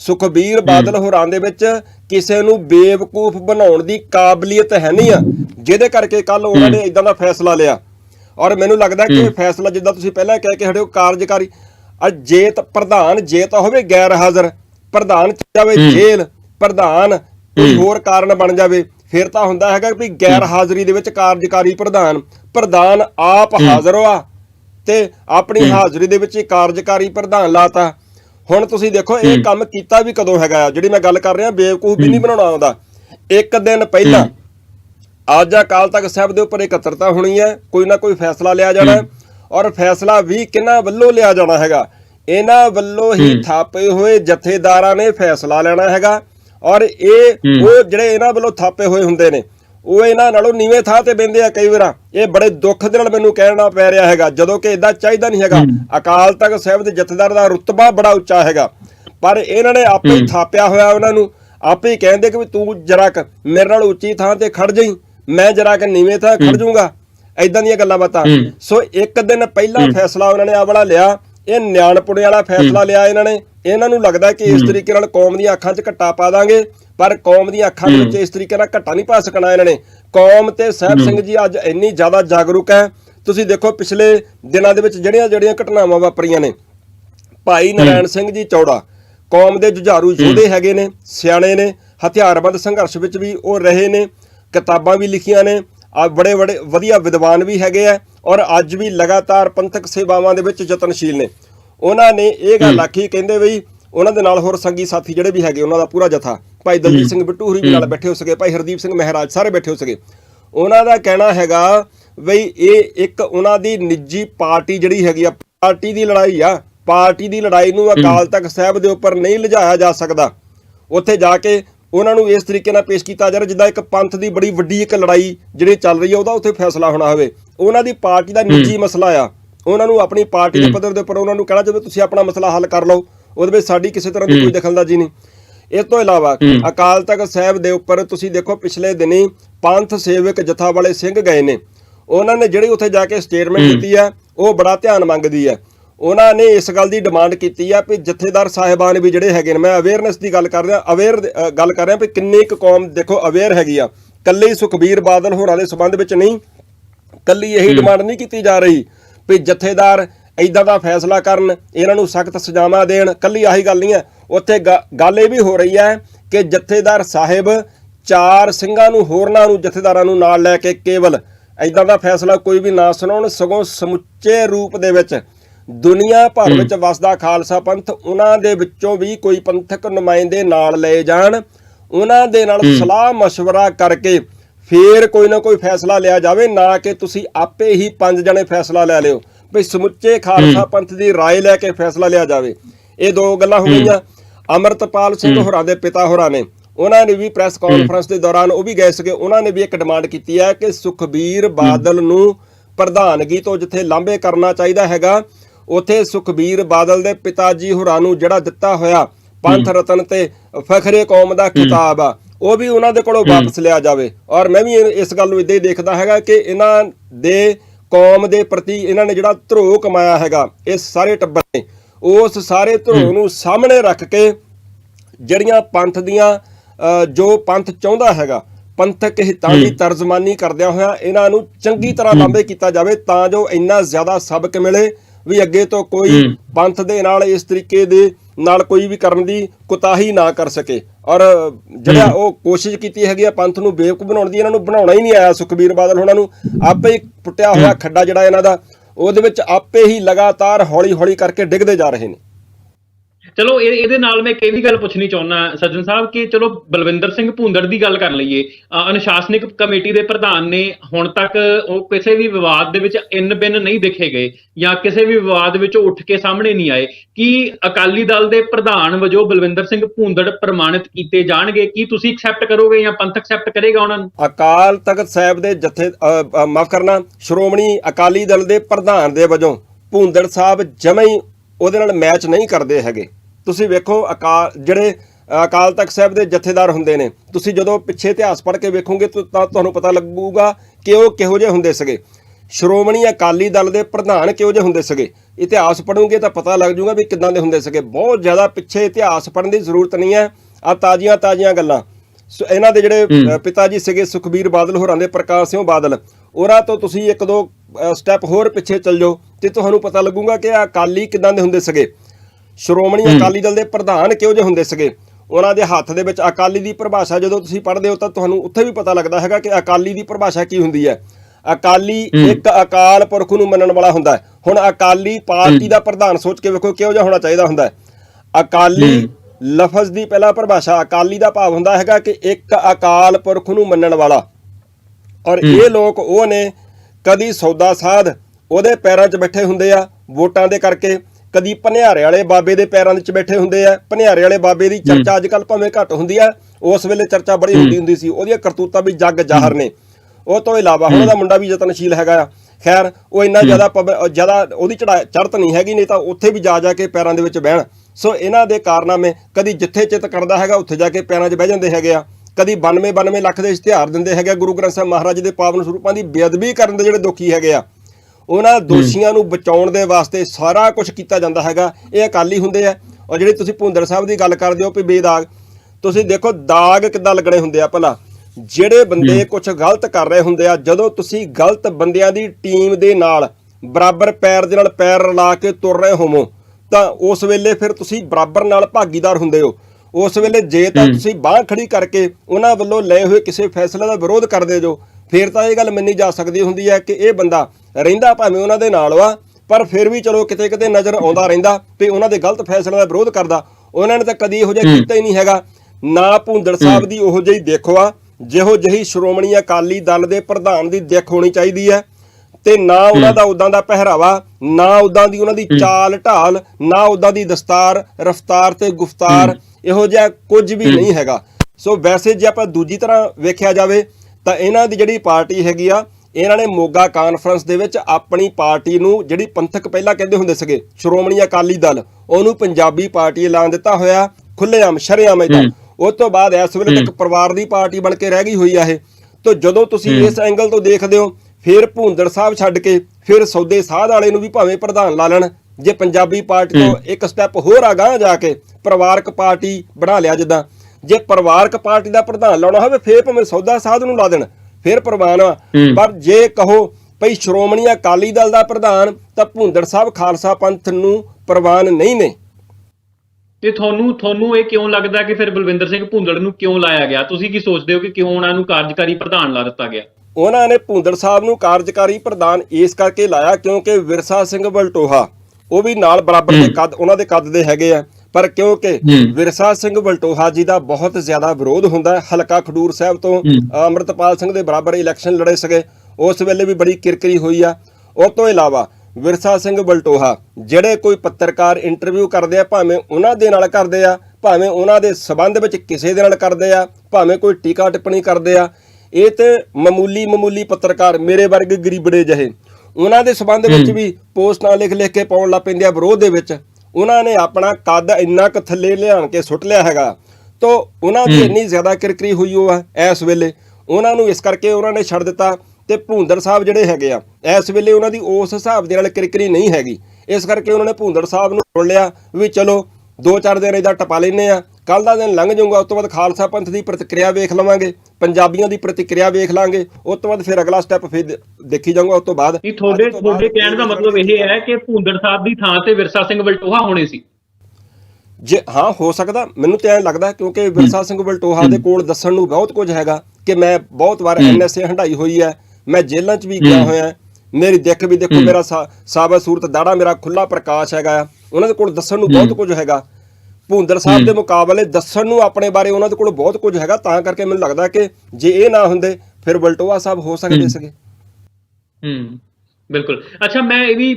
ਸੁਖਬੀਰ ਬਾਦਲ ਹੋਰਾਂ ਦੇ ਵਿੱਚ ਕਿਸੇ ਨੂੰ ਬੇਵਕੂਫ ਬਣਾਉਣ ਦੀ ਕਾਬਲੀਅਤ ਹੈ ਨਹੀਂ ਆ ਜਿਹਦੇ ਕਰਕੇ ਕੱਲ ਉਹਨਾਂ ਨੇ ਇਦਾਂ ਦਾ ਫੈਸਲਾ ਲਿਆ। ਔਰ ਮੈਨੂੰ ਲੱਗਦਾ ਕਿ ਫੈਸਲਾ ਜਿੱਦਾਂ ਤੁਸੀਂ ਪਹਿਲਾਂ ਕਹਿ ਕੇ ਹਟਿਓ ਕਾਰਜਕਾਰੀ ਅੱਜ ਜੇ ਤਾਂ ਪ੍ਰਧਾਨ ਜੇ ਤਾਂ ਹੋਵੇ ਗੈਰ ਹਾਜ਼ਰ ਪ੍ਰਧਾਨ ਜਾਵੇ ਜੇਲ੍ਹ ਪ੍ਰਧਾਨ ਕੋਈ ਹੋਰ ਕਾਰਨ ਬਣ ਜਾਵੇ ਫਿਰ ਤਾਂ ਹੁੰਦਾ ਹੈਗਾ ਵੀ ਗੈਰ ਹਾਜ਼ਰੀ ਦੇ ਵਿੱਚ ਕਾਰਜਕਾਰੀ ਪ੍ਰਧਾਨ ਪ੍ਰਧਾਨ ਆਪ ਹਾਜ਼ਰ ਹੋਆ ਤੇ ਆਪਣੀ ਹਾਜ਼ਰੀ ਦੇ ਵਿੱਚ ਹੀ ਕਾਰਜਕਾਰੀ ਪ੍ਰਧਾਨ ਲਾਤਾ। ਹੁਣ ਤੁਸੀਂ ਦੇਖੋ ਇਹ ਕੰਮ ਕੀਤਾ ਵੀ ਕਦੋਂ ਹੈਗਾ ਆ? ਜਿਹੜੀ ਮੈਂ ਗੱਲ ਕਰ ਰਿਹਾ ਬੇਵਕੂਫ ਵੀ ਨਹੀਂ ਬਣਾਉਣਾ ਆਉਂਦਾ। ਇੱਕ ਦਿਨ ਪਹਿਲਾਂ ਅੱਜ ਅਕਾਲ ਤਖਤ ਸਾਹਿਬ ਦੇ ਉੱਪਰ ਇਕੱਤਰਤਾ ਹੋਣੀ ਹੈ ਕੋਈ ਨਾ ਕੋਈ ਫੈਸਲਾ ਲਿਆ ਜਾਣਾ ਔਰ ਫੈਸਲਾ ਵੀ ਕਿਹਨਾਂ ਵੱਲੋਂ ਲਿਆ ਜਾਣਾ ਹੈਗਾ? ਇਹਨਾਂ ਵੱਲੋਂ ਹੀ ਥਾਪੇ ਹੋਏ ਜਥੇਦਾਰਾਂ ਨੇ ਫੈਸਲਾ ਲੈਣਾ ਹੈਗਾ ਔਰ ਇਹ ਉਹ ਜਿਹੜੇ ਇਹਨਾਂ ਵੱਲੋਂ ਥਾਪੇ ਹੋਏ ਹੁੰਦੇ ਨੇ ਉਹ ਇਹਨਾਂ ਨਾਲੋਂ ਨੀਵੇਂ ਥਾਂ ਤੇ ਬੈੰਦੇ ਆ ਕਈ ਵਾਰਾਂ। ਇਹ ਬੜੇ ਦੁੱਖ ਦੇ ਨਾਲ ਮੈਨੂੰ ਕਹਿਣਾ ਪੈ ਰਿਹਾ ਹੈਗਾ ਜਦੋਂ ਕਿ ਇਦਾਂ ਚਾਹੀਦਾ ਨਹੀਂ ਹੈਗਾ। ਅਕਾਲ ਤਖਤ ਸਾਹਿਬ ਦੇ ਜਥੇਦਾਰ ਦਾ ਰੁਤਬਾ ਬੜਾ ਉੱਚਾ ਹੈਗਾ। ਪਰ ਇਹਨਾਂ ਨੇ ਆਪੇ ਥਾਪਿਆ ਹੋਇਆ ਉਹਨਾਂ ਨੂੰ। ਆਪੇ ਕਹਿੰਦੇ ਕਿ ਵੀ ਤੂੰ ਜਰਾ ਕ ਮੇਰੇ ਨਾਲ ਉੱਚੀ ਥਾਂ ਤੇ ਖੜ ਜਾਈਂ। ਮੈਂ ਜਰਾ ਕ ਨੀਵੇਂ ਥਾਂ ਖੜ ਜਾਊਂਗਾ। ਐਦਾਂ ਦੀਆਂ ਗੱਲਾਂ ਬਾਤਾਂ। ਸੋ ਇੱਕ ਦਿਨ ਪਹਿਲਾਂ ਫੈਸਲਾ ਉਹਨਾਂ ਨੇ ਆ ਵਾਲਾ ਲਿਆ। ਇਹ ਨਿਆਣਪੁਣੇ ਵਾਲਾ ਫੈਸਲਾ ਲਿਆ ਇਹਨਾਂ ਨੇ। ਇਹਨਾਂ ਨੂੰ ਲੱਗਦਾ ਕਿ ਇਸ ਤਰੀਕੇ ਨਾਲ ਕੌਮ ਦੀਆਂ ਅੱਖਾਂ 'ਚ ਘੱਟਾ ਪਾ ਦਾਂਗੇ। ਪਰ ਕੌਮ ਦੀਆਂ ਅੱਖਾਂ ਦੇ ਵਿੱਚ ਇਸ ਤਰੀਕੇ ਨਾਲ ਘੱਟਾ ਨਹੀਂ ਪਾ ਸਕਣਾ ਇਹਨਾਂ ਨੇ। ਕੌਮ ਤੇ ਸਾਹਿਬ ਸਿੰਘ ਜੀ ਅੱਜ ਇੰਨੀ ਜ਼ਿਆਦਾ ਜਾਗਰੂਕ ਹੈ। ਤੁਸੀਂ ਦੇਖੋ ਪਿਛਲੇ ਦਿਨਾਂ ਦੇ ਵਿੱਚ ਜਿਹੜੀਆਂ ਜਿਹੜੀਆਂ ਘਟਨਾਵਾਂ ਵਾਪਰੀਆਂ ਨੇ। ਭਾਈ ਨਰਾਇਣ ਸਿੰਘ ਜੀ ਚੌੜਾ ਕੌਮ ਦੇ ਜੁਝਾਰੂ ਯੋਧੇ ਹੈਗੇ ਨੇ ਸਿਆਣੇ ਨੇ ਹਥਿਆਰਬੰਦ ਸੰਘਰਸ਼ ਵਿੱਚ ਵੀ ਉਹ ਰਹੇ ਨੇ ਕਿਤਾਬਾਂ ਵੀ ਲਿਖੀਆਂ ਨੇ ਆ ਬੜੇ ਬੜੇ ਵਧੀਆ ਵਿਦਵਾਨ ਵੀ ਹੈਗੇ ਆ ਔਰ ਅੱਜ ਵੀ ਲਗਾਤਾਰ ਪੰਥਕ ਸੇਵਾਵਾਂ ਦੇ ਵਿੱਚ ਯਤਨਸ਼ੀਲ ਨੇ। ਉਹਨਾਂ ਨੇ ਇਹ ਗੱਲ ਆਖੀ ਕਹਿੰਦੇ ਬਈ ਉਹਨਾਂ ਦੇ ਨਾਲ ਹੋਰ ਸੰਗੀ ਸਾਥੀ ਜਿਹੜੇ ਵੀ ਹੈਗੇ ਉਹਨਾਂ ਦਾ ਪੂਰਾ ਜਥਾ। ਭਾਈ ਦਲਜੀਤ ਸਿੰਘ ਬਿੱਟੂ ਹੁਰੀ ਵੀ ਨਾਲ ਬੈਠੇ ਹੋ ਸਕੇ ਭਾਈ ਹਰਦੀਪ ਸਿੰਘ ਮਹਿਰਾਜ ਸਾਰੇ ਬੈਠੇ ਹੋ ਸਕੇ। ਉਹਨਾਂ ਦਾ ਕਹਿਣਾ ਹੈਗਾ ਬਈ ਇਹ ਇੱਕ ਉਹਨਾਂ ਦੀ ਨਿੱਜੀ ਪਾਰਟੀ ਜਿਹੜੀ ਹੈਗੀ ਆ ਪਾਰਟੀ ਦੀ ਲੜਾਈ ਆ ਪਾਰਟੀ ਦੀ ਲੜਾਈ ਨੂੰ ਅਕਾਲ ਤਖਤ ਸਾਹਿਬ ਦੇ ਉੱਪਰ ਨਹੀਂ ਲਿਜਾਇਆ ਜਾ ਸਕਦਾ। ਉੱਥੇ ਜਾ ਕੇ ਉਹਨਾਂ ਨੂੰ ਇਸ ਤਰੀਕੇ ਨਾਲ ਪੇਸ਼ ਕੀਤਾ ਜਾ ਰਿਹਾ ਜਿੱਦਾਂ ਇੱਕ ਪੰਥ ਦੀ ਬੜੀ ਵੱਡੀ ਇੱਕ ਲੜਾਈ ਜਿਹੜੀ ਚੱਲ ਰਹੀ ਹੈ ਉਹਦਾ ਉੱਥੇ ਫੈਸਲਾ ਹੋਣਾ ਹੋਵੇ। ਉਹਨਾਂ ਦੀ ਪਾਰਟੀ ਦਾ ਨਿੱਜੀ ਮਸਲਾ ਆ। ਉਹਨਾਂ ਨੂੰ ਆਪਣੀ ਪਾਰਟੀ ਦੇ ਪੱਧਰ ਦੇ ਉੱਪਰ ਉਹਨਾਂ ਨੂੰ ਕਹਿਣਾ ਜਦੋਂ ਤੁਸੀਂ ਆਪਣਾ ਮਸਲਾ ਹੱਲ ਕਰ ਲਓ। ਉਹਦੇ ਵਿੱਚ ਸਾਡੀ ਕਿਸੇ ਤਰ੍ਹਾਂ ਦੀ ਕੋਈ ਦਖਲਅੰਦਾਜ਼ੀ ਨਹੀਂ। ਇਸ ਤੋਂ ਇਲਾਵਾ ਅਕਾਲ ਤਖਤ ਸਾਹਿਬ ਦੇ ਉੱਪਰ ਤੁਸੀਂ ਦੇਖੋ ਪਿਛਲੇ ਦਿਨੀ ਪੰਥ ਸੇਵਕ ਜਥਾ ਵਾਲੇ ਸਿੰਘ ਗਏ ਨੇ। ਉਹਨਾਂ ਨੇ ਜਿਹੜੀ ਉੱਥੇ ਜਾ ਕੇ ਸਟੇਟਮੈਂਟ ਦਿੱਤੀ ਆ ਉਹ ਬੜਾ ਧਿਆਨ ਮੰਗਦੀ ਆ ਉਹਨਾਂ ਨੇ ਇਸ ਗੱਲ ਦੀ ਡਿਮਾਂਡ ਕੀਤੀ ਆ ਕਿ ਜਥੇਦਾਰ ਸਾਹਿਬਾਨ ਵੀ ਜਿਹੜੇ ਹੈਗੇ ਨੇ ਮੈਂ ਅਵੇਅਰਨੈਸ ਦੀ ਗੱਲ ਕਰ ਰਿਹਾ ਅਵੇਅਰ ਗੱਲ ਕਰ ਰਿਹਾ ਵੀ ਕਿੰਨੀ ਕੁ ਕੌਮ ਦੇਖੋ ਅਵੇਅਰ ਹੈਗੀ ਆ। ਕੱਲੇ ਹੀ ਸੁਖਬੀਰ ਬਾਦਲ ਹੋਰਾਂ ਦੇ ਸੰਬੰਧ ਵਿੱਚ ਨਹੀਂ ਕੱਲੀ ਇਹੀ ਡਿਮਾਂਡ ਨਹੀਂ ਕੀਤੀ ਜਾ ਰਹੀ ਵੀ ਜਥੇਦਾਰ ਐਦਾਂ ਦਾ ਫੈਸਲਾ ਕਰਨ ਇਹਨਾਂ ਨੂੰ ਸਖਤ ਸਜ਼ਾਵਾਂ ਦੇਣ ਕੱਲੀ ਆਹੀ ਗੱਲ ਨਹੀਂ ਹੈ ਉੱਥੇ ਗ- ਗੱਲ ਇਹ ਵੀ ਹੋ ਰਹੀ ਹੈ ਕਿ ਜਥੇਦਾਰ ਸਾਹਿਬ ਚਾਰ ਸਿੰਘਾਂ ਨੂੰ ਹੋਰਨਾਂ ਨੂੰ ਜਥੇਦਾਰਾਂ ਨੂੰ ਨਾਲ ਲੈ ਕੇ ਕੇਵਲ ਐਦਾਂ ਦਾ ਫੈਸਲਾ ਕੋਈ ਵੀ ਨਾ ਸੁਣਾਉਣ ਸਗੋਂ ਸਮੁੱਚੇ ਰੂਪ ਦੇ ਵਿੱਚ ਦੁਨੀਆ ਭਰ ਵਿੱਚ ਵਸਦਾ ਖਾਲਸਾ ਪੰਥ ਉਹਨਾਂ ਦੇ ਵਿੱਚੋਂ ਵੀ ਕੋਈ ਪੰਥਕ ਨੁਮਾਇੰਦੇ ਨਾਲ ਲਏ ਜਾਣ ਉਹਨਾਂ ਦੇ ਨਾਲ ਸਲਾਹ مشورہ ਕਰਕੇ ਫੇਰ ਕੋਈ ਨਾ ਕੋਈ ਫੈਸਲਾ ਲਿਆ ਜਾਵੇ ਨਾ ਕਿ ਤੁਸੀਂ ਆਪੇ ਹੀ ਪੰਜ ਜਣੇ ਫੈਸਲਾ ਲੈ ਲਿਓ ਵੀ ਸਮੁੱਚੇ ਖਾਲਸਾ ਪੰਥ ਦੀ رائے ਲੈ ਕੇ ਫੈਸਲਾ ਲਿਆ ਜਾਵੇ ਇਹ ਦੋ ਗੱਲਾਂ ਹੋ ਗਈਆਂ ਅਮਰਤਪਾਲ ਸਿੰਘ ਹੋਰਾਂ ਦੇ ਪਿਤਾ ਹੋਰਾਂ ਨੇ ਉਹਨਾਂ ਨੇ ਵੀ ਪ੍ਰੈਸ ਕਾਨਫਰੰਸ ਦੇ ਦੌਰਾਨ ਉਹ ਵੀ ਗਏ ਸੀਗੇ ਉਹਨਾਂ ਨੇ ਵੀ ਇੱਕ ਡਿਮਾਂਡ ਕੀਤੀ ਹੈ ਕਿ ਸੁਖਬੀਰ ਬਾਦਲ ਨੂੰ ਪ੍ਰਧਾਨਗੀ ਤੋਂ ਜਿੱਥੇ ਲਾਂਭੇ ਕਰਨਾ ਚਾਹੀਦਾ ਹੈਗਾ ਉਥੇ ਸੁਖਬੀਰ ਬਾਦਲ ਦੇ ਪਿਤਾ ਜੀ ਹੋਰਾਂ ਨੂੰ ਜਿਹੜਾ ਦਿੱਤਾ ਹੋਇਆ ਪੰਥ ਰਤਨ ਤੇ ਫਖਰੇ ਕੌਮ ਦਾ ਖਿਤਾਬ ਆ ਉਹ ਵੀ ਉਹਨਾਂ ਦੇ ਕੋਲੋਂ ਵਾਪਸ ਲਿਆ ਜਾਵੇ ਔਰ ਮੈਂ ਵੀ ਇਹ- ਇਸ ਗੱਲ ਨੂੰ ਇਦਾਂ ਹੀ ਦੇਖਦਾ ਹੈਗਾ ਕਿ ਇਹਨਾਂ ਦੇ ਕੌਮ ਦੇ ਪ੍ਰਤੀ ਇਹਨਾਂ ਨੇ ਜਿਹੜਾ ਧਰੋ ਕਮਾਇਆ ਹੈਗਾ ਇਹ ਸਾਰੇ ਟੱਬਰ ਨੇ ਉਸ ਸਾਰੇ ਧਰੋ ਨੂੰ ਸਾਹਮਣੇ ਰੱਖ ਕੇ ਜਿਹੜੀਆਂ ਪੰਥ ਦੀਆਂ ਜੋ ਪੰਥ ਚਾਹੁੰਦਾ ਹੈਗਾ ਪੰਥਕ ਹਿੱਤਾਂ ਦੀ ਤਰਜਮਾਨੀ ਕਰਦਿਆਂ ਹੋਇਆਂ ਇਹਨਾਂ ਨੂੰ ਚੰਗੀ ਤਰ੍ਹਾਂ ਲਾਂਭੇ ਕੀਤਾ ਜਾਵੇ ਤਾਂ ਜੋ ਇੰਨਾ ਜ਼ਿਆਦਾ ਸਬਕ ਮਿਲੇ ਵੀ ਅੱਗੇ ਤੋਂ ਕੋਈ ਪੰਥ ਦੇ ਨਾਲ ਇਸ ਤਰੀਕੇ ਦੇ ਨਾਲ ਕੋਈ ਵੀ ਕਰਨ ਦੀ ਕੁਤਾਹੀ ਨਾ ਕਰ ਸਕੇ। ਔਰ ਜਿਹੜਾ ਉਹ ਕੋਸ਼ਿਸ਼ ਕੀਤੀ ਹੈਗੀ ਆ ਪੰਥ ਨੂੰ ਬੇਵਕੂਫ ਬਣਾਉਣ ਦੀ ਇਹਨਾਂ ਨੂੰ ਬਣਾਉਣਾ ਹੀ ਨਹੀਂ ਆਇਆ ਸੁਖਬੀਰ ਬਾਦਲ ਉਹਨਾਂ ਨੂੰ। ਆਪੇ ਹੀ ਪੁੱਟਿਆ ਹੋਇਆ ਖੱਡਾ ਜਿਹੜਾ ਇਹਨਾਂ ਦਾ ਉਹਦੇ ਵਿੱਚ ਆਪੇ ਹੀ ਲਗਾਤਾਰ ਹੌਲੀ ਹੌਲੀ ਕਰਕੇ ਡਿੱਗਦੇ ਜਾ ਰਹੇ ਨੇ। ਚਲੋ, ਇਹ, ਇਹਦੇ ਨਾਲ ਮੈਂ ਇੱਕ ਵੀ ਗੱਲ ਪੁੱਛਣੀ ਚਾਹੁੰਦਾ ਸੱਜਣ ਸਾਹਿਬ ਕਿ ਚਲੋ ਬਲਵਿੰਦਰ ਸਿੰਘ ਭੁੰਦੜ ਦੀ ਗੱਲ ਕਰ ਲਈਏ ਅਨੁਸ਼ਾਸਨਿਕ ਕਮੇਟੀ ਦੇ ਪ੍ਰਧਾਨ ਨੇ ਹੁਣ ਤੱਕ ਉਹ ਕਿਸੇ ਵੀ ਵਿਵਾਦ ਦੇ ਵਿੱਚ ਇਨ ਬਿਨ ਨਹੀਂ ਦਿਖੇ ਗਏ ਜਾਂ ਕਿਸੇ ਵੀ ਵਿਵਾਦ ਵਿੱਚ ਉੱਠ ਕੇ ਸਾਹਮਣੇ ਨਹੀਂ ਆਏ। ਕੀ ਅਕਾਲੀ ਦਲ ਦੇ ਪ੍ਰਧਾਨ ਵਜੋਂ ਬਲਵਿੰਦਰ ਸਿੰਘ ਭੁੰਦੜ ਪ੍ਰਮਾਣਿਤ ਕੀਤੇ ਜਾਣਗੇ? ਕੀ ਤੁਸੀਂ ਐਕਸੈਪਟ ਕਰੋਗੇ ਜਾਂ ਪੰਥ ਐਕਸੈਪਟ ਕਰੇਗਾ ਉਹਨਾਂ ਨੂੰ? ਅਕਾਲ ਤਖਤ ਸਾਹਿਬ ਦੇ ਜਥੇ ਮਾਫ ਕਰਨਾ, ਸ਼੍ਰੋਮਣੀ ਅਕਾਲੀ ਦਲ ਦੇ ਪ੍ਰਧਾਨ ਦੇ ਵਜੋਂ ਭੂੰਦੜ ਸਾਹਿਬ ਜਮੇ ਉਹਦੇ ਨਾਲ ਮੈਚ ਨਹੀਂ ਕਰਦੇ ਹੈਗੇ। ਤੁਸੀਂ ਵੇਖੋ ਅਕਾਲ, ਜਿਹੜੇ ਅਕਾਲ ਤਖਤ ਸਾਹਿਬ ਦੇ ਜਥੇਦਾਰ ਹੁੰਦੇ ਨੇ, ਤੁਸੀਂ ਜਦੋਂ ਪਿੱਛੇ ਇਤਿਹਾਸ ਪੜ੍ਹ ਕੇ ਵੇਖੋਗੇ ਤਾਂ ਤਾਂ ਤੁਹਾਨੂੰ ਪਤਾ ਲੱਗੂਗਾ ਕਿ ਉਹ ਕਿਹੋ ਜਿਹੇ ਹੁੰਦੇ ਸੀਗੇ। ਸ਼੍ਰੋਮਣੀ ਅਕਾਲੀ ਦਲ ਦੇ ਪ੍ਰਧਾਨ ਕਿਹੋ ਜਿਹੇ ਹੁੰਦੇ ਸੀਗੇ। ਇਤਿਹਾਸ ਪੜ੍ਹੋਗੇ ਤਾਂ ਪਤਾ ਲੱਗ ਜਾਊਗਾ ਵੀ ਕਿੱਦਾਂ ਦੇ ਹੁੰਦੇ ਸੀਗੇ। ਬਹੁਤ ਜ਼ਿਆਦਾ ਪਿੱਛੇ ਇਤਿਹਾਸ ਪੜ੍ਹਨ ਦੀ ਜ਼ਰੂਰਤ ਨਹੀਂ ਹੈ। ਆ ਤਾਜ਼ੀਆਂ ਤਾਜ਼ੀਆਂ ਗੱਲਾਂ। ਇਹਨਾਂ ਦੇ ਜਿਹੜੇ ਪਿਤਾ ਜੀ ਸੀਗੇ ਸੁਖਬੀਰ ਬਾਦਲ ਹੋਰਾਂ ਦੇ ਪ੍ਰਕਾਸ਼ ਸਿੰਘ ਬਾਦਲ ਉਹਨਾਂ ਤੋਂ ਤੁਸੀਂ ਇੱਕ ਦੋ ਸਟੈਪ ਹੋਰ ਪਿੱਛੇ ਚੱਲ ਜਾਓ ਤੇ ਤੁਹਾਨੂੰ ਪਤਾ ਲੱਗੂਗਾ ਕਿ ਅਕਾਲੀ ਕਿਦਾਂ ਦੇ ਹੁੰਦੇ ਸੀਗੇ। ਸ਼੍ਰੋਮਣੀ ਅਕਾਲੀ ਦਲ ਦੇ ਪ੍ਰਧਾਨ ਕਿਹੋ ਜਿਹੇ ਹੁੰਦੇ ਸੀਗੇ? ਉਹਨਾਂ ਦੇ ਹੱਥ ਦੇ ਵਿੱਚ ਅਕਾਲੀ ਦੀ ਪਰਿਭਾਸ਼ਾ ਜਦੋਂ ਤੁਸੀਂ ਪੜ੍ਹਦੇ ਹੋ ਤਾਂ ਤੁਹਾਨੂੰ ਉੱਥੇ ਵੀ ਪਤਾ ਲੱਗਦਾ ਹੈਗਾ ਕਿ ਅਕਾਲੀ ਦੀ ਪਰਿਭਾਸ਼ਾ ਕੀ ਹੁੰਦੀ ਹੈ। ਅਕਾਲੀ ਇੱਕ ਅਕਾਲ ਪੁਰਖ ਨੂੰ ਮੰਨਣ ਵਾਲਾ ਹੁੰਦਾ ਹੈ। ਹੁਣ ਅਕਾਲੀ ਪਾਰਟੀ ਦਾ ਪ੍ਰਧਾਨ ਸੋਚ ਕੇ ਵੇਖੋ ਕਿਹੋ ਜਿਹਾ ਹੋਣਾ ਚਾਹੀਦਾ ਹੁੰਦਾ ਹੈ। ਅਕਾਲੀ ਲਫ਼ਜ਼ ਦੀ ਪਹਿਲਾ ਪਰਿਭਾਸ਼ਾ ਅਕਾਲੀ ਦਾ ਭਾਵ ਹੁੰਦਾ ਹੈਗਾ ਕਿ ਇੱਕ ਅਕਾਲ ਪੁਰਖ ਨੂੰ ਮੰਨਣ ਵਾਲਾ। ਔਰ ਇਹ ਲੋਕ ਉਹ ਨੇ ਕਦੀ ਸੌਦਾ ਸਾਧ ਉਹਦੇ ਪੈਰਾਂ 'ਚ ਬੈਠੇ ਹੁੰਦੇ ਆ ਵੋਟਾਂ ਦੇ ਕਰਕੇ। ਕਦੀ ਭਨਿਆਰੇ ਵਾਲੇ ਬਾਬੇ ਦੇ ਪੈਰਾਂ ਦੇ 'ਚ ਬੈਠੇ ਹੁੰਦੇ ਆ। ਭਨਿਆਰੇ ਵਾਲੇ ਬਾਬੇ ਦੀ ਚਰਚਾ ਅੱਜ ਕੱਲ ਭਾਵੇਂ ਘੱਟ ਹੁੰਦੀ ਆ ਉਸ ਵੇਲੇ ਚਰਚਾ ਬੜੀ ਹੁੰਦੀ ਹੁੰਦੀ ਸੀ। ਉਹਦੀਆਂ ਕਰਤੂਤਾਂ ਵੀ ਜੱਗ ਜ਼ਾਹਰ ਨੇ। ਉਹ ਤੋਂ ਇਲਾਵਾ ਹੁਣ ਉਹਦਾ ਮੁੰਡਾ ਵੀ ਯਤਨਸ਼ੀਲ ਹੈਗਾ ਆ। ਖੈਰ ਉਹ ਇੰਨਾ ਜ਼ਿਆਦਾ ਜ਼ਿਆਦਾ ਉਹਦੀ ਚੜਾ ਚੜਤ ਨਹੀਂ ਹੈਗੀ ਨਹੀਂ ਤਾਂ ਉੱਥੇ ਵੀ ਜਾ ਜਾ ਕੇ ਪੈਰਾਂ ਦੇ ਵਿੱਚ ਬਹਿਣ। ਸੋ ਇਹਨਾਂ ਦੇ ਕਾਰਨਾਮੇ ਕਦੀ ਜਿੱਥੇ ਚਿੱਤ ਕਰਦਾ ਹੈਗਾ ਉੱਥੇ ਜਾ ਕੇ ਪੈਰਾਂ 'ਚ ਬਹਿ ਜਾਂਦੇ ਹੈਗੇ ਆ। ਕਦੀ 92 92 ਲੱਖ ਦੇ ਇਸ਼ਤਿਹਾਰ ਦਿੰਦੇ ਹੈਗੇ ਆ ਗੁਰੂ ਗ੍ਰੰਥ ਸਾਹਿਬ ਮਹਾਰਾਜ ਦੇ ਪਾਵਨ ਸਰੂਪਾਂ ਦੀ ਬੇਅਦਬੀ ਕਰਨ ਦੇ ਜਿਹੜੇ ਦੋਖੀ ਹੈਗੇ ਆ। ਉਹਨਾਂ ਦੋਸ਼ੀਆਂ ਨੂੰ ਬਚਾਉਣ ਦੇ ਵਾਸਤੇ ਸਾਰਾ ਕੁਝ ਕੀਤਾ ਜਾਂਦਾ ਹੈਗਾ। ਇਹ ਅਕਾਲੀ ਹੁੰਦੇ ਆ। ਔਰ ਜਿਹੜੀ ਤੁਸੀਂ ਭੁੰਦਰ ਸਾਹਿਬ ਦੀ ਗੱਲ ਕਰਦੇ ਹੋ ਵੀ ਬੇਦਾਗ ਤੁਸੀਂ ਦੇਖੋ ਦਾਗ ਕਿੱਦਾਂ ਲੱਗਣੇ ਹੁੰਦੇ ਆ ਭਲਾ। ਜਿਹੜੇ ਬੰਦੇ ਕੁਝ ਗਲਤ ਕਰ ਰਹੇ ਹੁੰਦੇ ਆ ਜਦੋਂ ਤੁਸੀਂ ਗਲਤ ਬੰਦਿਆਂ ਦੀ ਟੀਮ ਦੇ ਨਾਲ ਬਰਾਬਰ ਪੈਰ ਦੇ ਨਾਲ ਪੈਰ ਰਲਾ ਕੇ ਤੁਰ ਰਹੇ ਹੋਵੋ ਤਾਂ ਉਸ ਵੇਲੇ ਫਿਰ ਤੁਸੀਂ ਬਰਾਬਰ ਨਾਲ ਭਾਗੀਦਾਰ ਹੁੰਦੇ ਹੋ। ਉਸ ਵੇਲੇ ਜੇ ਤਾਂ ਤੁਸੀਂ ਬਾਹ ਖੜੀ ਕਰਕੇ ਉਹਨਾਂ ਵੱਲੋਂ ਲਏ ਹੋਏ ਕਿਸੇ ਫੈਸਲੇ ਦਾ ਵਿਰੋਧ ਕਰਦੇ ਜੋ ਫਿਰ ਤਾਂ ਇਹ ਗੱਲ ਮੰਨੀ ਜਾ ਸਕਦੀ ਹੁੰਦੀ ਹੈ ਕਿ ਇਹ ਬੰਦਾ ਰਹਿੰਦਾ ਭਾਵੇਂ ਉਹਨਾਂ ਦੇ ਨਾਲ ਵਾ ਪਰ ਫਿਰ ਵੀ ਚਲੋ ਕਿਤੇ ਕਿਤੇ ਨਜ਼ਰ ਆਉਂਦਾ ਰਹਿੰਦਾ ਤੇ ਉਹਨਾਂ ਦੇ ਗਲਤ ਫੈਸਲਿਆਂ ਦਾ ਵਿਰੋਧ ਕਰਦਾ। ਉਹਨਾਂ ਨੇ ਤਾਂ ਕਦੀ ਇਹੋ ਜਿਹਾ ਕੀਤਾ ਹੀ ਨਹੀਂ ਹੈਗਾ। ਨਾ ਭੁੰਦੜ ਸਾਹਿਬ ਦੀ ਉਹੋ ਜਿਹੀ ਦੇਖੋ ਆ ਜਿਹੋ ਜਿਹੀ ਸ਼੍ਰੋਮਣੀ ਅਕਾਲੀ ਦਲ ਦੇ ਪ੍ਰਧਾਨ ਦੀ ਦਿੱਖ ਹੋਣੀ ਚਾਹੀਦੀ ਹੈ। ਤੇ ਨਾ ਉਹਨਾਂ ਦਾ ਉਦਾਂ ਦਾ ਪਹਿਰਾਵਾ ਨਾ ਉਦਾਂ ਦੀ ਉਹਨਾਂ ਦੀ ਚਾਲ ਢਾਲ ਨਾ ਉਦਾਂ ਦੀ ਦਸਤਾਰ ਰਫਤਾਰ ਤੇ ਗੁਫਤਾਰ ਇਹੋ ਜਿਹਾ ਕੁਝ ਵੀ ਨਹੀਂ ਹੈਗਾ। ਸੋ ਵੈਸੇ ਜੇ ਆਪਾਂ ਦੂਜੀ ਤਰ੍ਹਾਂ ਵੇਖਿਆ ਜਾਵੇ ਤਾਂ ਇਹਨਾਂ ਦੀ ਜਿਹੜੀ ਪਾਰਟੀ ਹੈਗੀ ਆ ਇਹਨਾਂ ਨੇ ਮੋਗਾ ਕਾਨਫਰੰਸ ਦੇ ਵਿੱਚ ਆਪਣੀ ਪਾਰਟੀ ਨੂੰ ਜਿਹੜੀ ਪੰਥਕ ਪਹਿਲਾਂ ਕਹਿੰਦੇ ਹੁੰਦੇ ਸੀਗੇ ਸ਼੍ਰੋਮਣੀ ਅਕਾਲੀ ਦਲ ਉਹਨੂੰ ਪੰਜਾਬੀ ਪਾਰਟੀ ਐਲਾਨ ਦਿੱਤਾ ਹੋਇਆ ਖੁੱਲੇਆਮ ਸ਼ਰੇਆਮ ਇਹਦਾ। ਉਸ ਤੋਂ ਬਾਅਦ ਇਸ ਵੇਲੇ ਤੱਕ ਪਰਿਵਾਰ ਦੀ ਪਾਰਟੀ ਬਣ ਕੇ ਰਹਿ ਗਈ ਹੋਈ ਆ ਇਹ। ਤੋਂ ਜਦੋਂ ਤੁਸੀਂ ਇਸ ਐਂਗਲ ਤੋਂ ਦੇਖਦੇ ਹੋ ਫਿਰ ਭੂੰਦੜ ਸਾਹਿਬ ਛੱਡ ਕੇ ਫਿਰ ਸੌਦੇ ਸਾਧ ਵਾਲੇ ਨੂੰ ਵੀ ਭਾਵੇਂ ਪ੍ਰਧਾਨ ਲਾ ਲੈਣ। ਜੇ ਪੰਜਾਬੀ ਪਾਰਟੀ ਤੋਂ ਇੱਕ ਸਟੈਪ ਹੋਰ ਆਗਾਹ ਜਾ ਕੇ ਪਰਿਵਾਰਕ ਪਾਰਟੀ ਬਣਾ ਲਿਆ ਜਿੱਦਾਂ। ਜੇ ਪਰਿਵਾਰਕ ਪਾਰਟੀ ਦਾ ਪ੍ਰਧਾਨ ਲਾਉਣਾ ਹੋਵੇ ਫੇਰ ਭਾਵੇਂ ਸੌਦਾ ਸਾਧ ਨੂੰ ਲਾ ਦੇਣ ਫੇਰ ਪ੍ਰਵਾਨ ਆ। ਪਰ ਜੇ ਕਹੋ ਭਈ ਸ਼੍ਰੋਮਣੀ ਅਕਾਲੀ ਦਲ ਦਾ ਪ੍ਰਧਾਨ ਤਾਂ ਭੂੰਦੜ ਸਾਹਿਬ ਖਾਲਸਾ ਪੰਥ ਨੂੰ ਪ੍ਰਵਾਨ ਨਹੀਂ ਨੇ। ਤੇ ਤੁਹਾਨੂੰ ਤੁਹਾਨੂੰ ਇਹ ਕਿਉਂ ਲੱਗਦਾ ਕਿ ਫਿਰ ਬਲਵਿੰਦਰ ਸਿੰਘ ਭੁੰਦੜ ਨੂੰ ਕਿਉਂ ਲਾਇਆ ਗਿਆ? ਤੁਸੀਂ ਕੀ ਸੋਚਦੇ ਹੋ ਕਿ ਕਿਉਂ ਉਹਨਾਂ ਨੂੰ ਕਾਰਜਕਾਰੀ ਪ੍ਰਧਾਨ ਲਾ ਦਿੱਤਾ ਗਿਆ? ਉਹਨਾਂ ਨੇ ਭੁੰਦੜ ਸਾਹਿਬ ਨੂੰ ਕਾਰਜਕਾਰੀ ਪ੍ਰਧਾਨ ਇਸ ਕਰਕੇ ਲਾਇਆ ਕਿਉਂਕਿ ਵਿਰਸਾ ਸਿੰਘ ਬਲਟੋਹਾ ਉਹ ਵੀ ਨਾਲ ਬਰਾਬਰ ਦੇ ਕੱਦ ਉਹਨਾਂ ਦੇ ਕੱਦ ਦੇ ਹੈਗੇ ਆ। ਪਰ ਕਿਉਂਕਿ ਵਿਰਸਾ ਸਿੰਘ ਬਲਟੋਹਾ ਜੀ ਦਾ ਬਹੁਤ ਜ਼ਿਆਦਾ ਵਿਰੋਧ ਹੁੰਦਾ ਹੈ ਹਲਕਾ ਖਡੂਰ ਸਾਹਿਬ ਤੋਂ ਅਮਰਤਪਾਲ ਸਿੰਘ ਦੇ ਬਰਾਬਰ ਇਲੈਕਸ਼ਨ ਲੜੇ ਸਕੇ ਉਸ ਵੇਲੇ ਵੀ ਬੜੀ ਕਿਰਕਰੀ ਹੋਈ ਆ। ਉਹ ਤੋਂ ਇਲਾਵਾ ਵਿਰਸਾ ਸਿੰਘ ਬਲਟੋਹਾ ਜਿਹੜੇ ਕੋਈ ਪੱਤਰਕਾਰ ਇੰਟਰਵਿਊ ਕਰਦੇ ਆ ਭਾਵੇਂ ਉਹਨਾਂ ਦੇ ਨਾਲ ਕਰਦੇ ਆ ਭਾਵੇਂ ਉਹਨਾਂ ਦੇ ਸਬੰਧ ਵਿੱਚ ਕਿਸੇ ਦੇ ਨਾਲ ਕਰਦੇ ਆ ਭਾਵੇਂ ਕੋਈ ਟੀਕਾ ਟਿੱਪਣੀ ਕਰਦੇ ਆ ਇਹ ਤੇ ਮਾਮੂਲੀ ਮਾਮੂਲੀ ਪੱਤਰਕਾਰ ਮੇਰੇ ਵਰਗੇ ਗਰੀਬੜੇ ਜਿਹੇ। ਉਹਨਾਂ ਦੇ ਸਬੰਧ ਵਿੱਚ ਵੀ ਪੋਸਟਾਂ ਲਿਖ ਲਿਖ ਕੇ ਪਾਉਣ ਲੱਗ ਪੈਂਦੇ ਆ ਵਿਰੋਧ ਦੇ ਵਿੱਚ। ਉਹਨਾਂ ਨੇ ਆਪਣਾ ਕੱਦ ਇੰਨਾ ਕੁ ਥੱਲੇ ਲਿਆਣ ਕੇ ਸੁੱਟ ਲਿਆ ਹੈਗਾ। ਤੋਂ ਉਹਨਾਂ ਦੀ ਇੰਨੀ ਜ਼ਿਆਦਾ ਕਿਰਕਰੀ ਹੋਈ ਉਹ ਆ ਇਸ ਵੇਲੇ। ਉਹਨਾਂ ਨੂੰ ਇਸ ਕਰਕੇ ਉਹਨਾਂ ਨੇ ਛੱਡ ਦਿੱਤਾ ਤੇ ਭੂੰਦੜ ਸਾਹਿਬ ਜਿਹੜੇ ਹੈਗੇ ਆ ਇਸ ਵੇਲੇ ਉਹਨਾਂ ਦੀ ਉਸ ਹਿਸਾਬ ਦੇ ਨਾਲ ਕਿਰਕਰੀ ਨਹੀਂ ਹੈਗੀ। ਇਸ ਕਰਕੇ ਉਹਨਾਂ ਨੇ ਭੂੰਦੜ ਸਾਹਿਬ ਨੂੰ ਚੁਣ ਲਿਆ ਵੀ ਚਲੋ ਦੋ ਚਾਰ ਦਿਨ ਇਹਦਾ ਟਪਾ ਲੈਨੇ ਆ। ਕੱਲ ਦਾ ਦਿਨ ਲੰਘ ਜਾਊਗਾ ਉਸ ਤੋਂ ਬਾਅਦ ਖਾਲਸਾ ਪੰਥ ਦੀ ਪ੍ਰਤੀਕਿਰਿਆ ਵੇਖ ਲਵਾਂਗੇ ਪੰਜਾਬੀਆਂ ਦੀ ਪ੍ਰਤੀਕਿਰਿਆ ਵੇਖ ਲਾਂਗੇ ਉਸ ਤੋਂ ਬਾਅਦ ਫਿਰ ਅਗਲਾ ਸਟੈਪ ਫਿਰ ਦੇਖੀ ਜਾਊਗਾ ਉਸ ਤੋਂ ਬਾਅਦ ਇਹ ਤੁਹਾਡੇ ਤੁਹਾਡੇ ਕਹਿਣ ਦਾ ਮਤਲਬ ਇਹ ਹੈ ਕਿ ਭੁੰਦੜ ਸਾਹਿਬ ਦੀ ਥਾਂ ਤੇ ਵਿਰਸਾ ਸਿੰਘ ਬਲਟੋਹਾ ਹੋਣੇ ਸੀ। ਜੇ ਹਾਂ ਹੋ ਸਕਦਾ। ਮੈਨੂੰ ਤਾਂ ਐਂ ਲੱਗਦਾ ਕਿਉਂਕਿ ਵਿਰਸਾ ਸਿੰਘ ਬਲਟੋਹਾ ਦੇ ਕੋਲ ਦੱਸਣ ਨੂੰ ਬਹੁਤ ਕੁਝ ਹੈਗਾ ਕਿ ਮੈਂ ਬਹੁਤ ਵਾਰ ਐਨਐਸਏ ਹੰਡਾਈ ਹੋਈ ਹੈ ਮੈਂ ਜੇਲ੍ਹਾਂ 'ਚ ਵੀ ਗਿਆ ਹੋਇਆ ਮੇਰੀ ਦਿੱਖ ਵੀ ਦੇਖੋ ਮੇਰਾ ਸਾ- ਸਾਬਤ ਸੂਰਤ ਦਾੜਾ ਮੇਰਾ ਖੁੱਲਾ ਪ੍ਰਕਾਸ਼ ਹੈਗਾ। ਉਹਨਾਂ ਦੇ ਕੋਲ ਦੱਸਣ ਨੂੰ ਬਹੁਤ ਕੁਝ ਹੈਗਾ। ਭੂੰਦਰ ਸਾਹਿਬ ਦੇ ਮੁਕਾਬਲੇ ਦੱਸਣ ਨੂੰ ਆਪਣੇ ਬਾਰੇ ਉਹਨਾਂ ਦੇ ਕੋਲ ਬਹੁਤ ਕੁਝ ਹੈਗਾ ਤਾਂ ਕਰਕੇ ਮੈਨੂੰ ਲੱਗਦਾ ਕਿ ਜੇ ਇਹ ਨਾ ਹੁੰਦੇ ਫਿਰ ਬਲਟੋਹਾ ਸਾਹਿਬ ਹੋ ਸਕਦੇ ਸੀਗੇ। ਹੂੰ ਬਿਲਕੁਲ। ਅੱਛਾ ਮੈਂ ਇਹ ਵੀ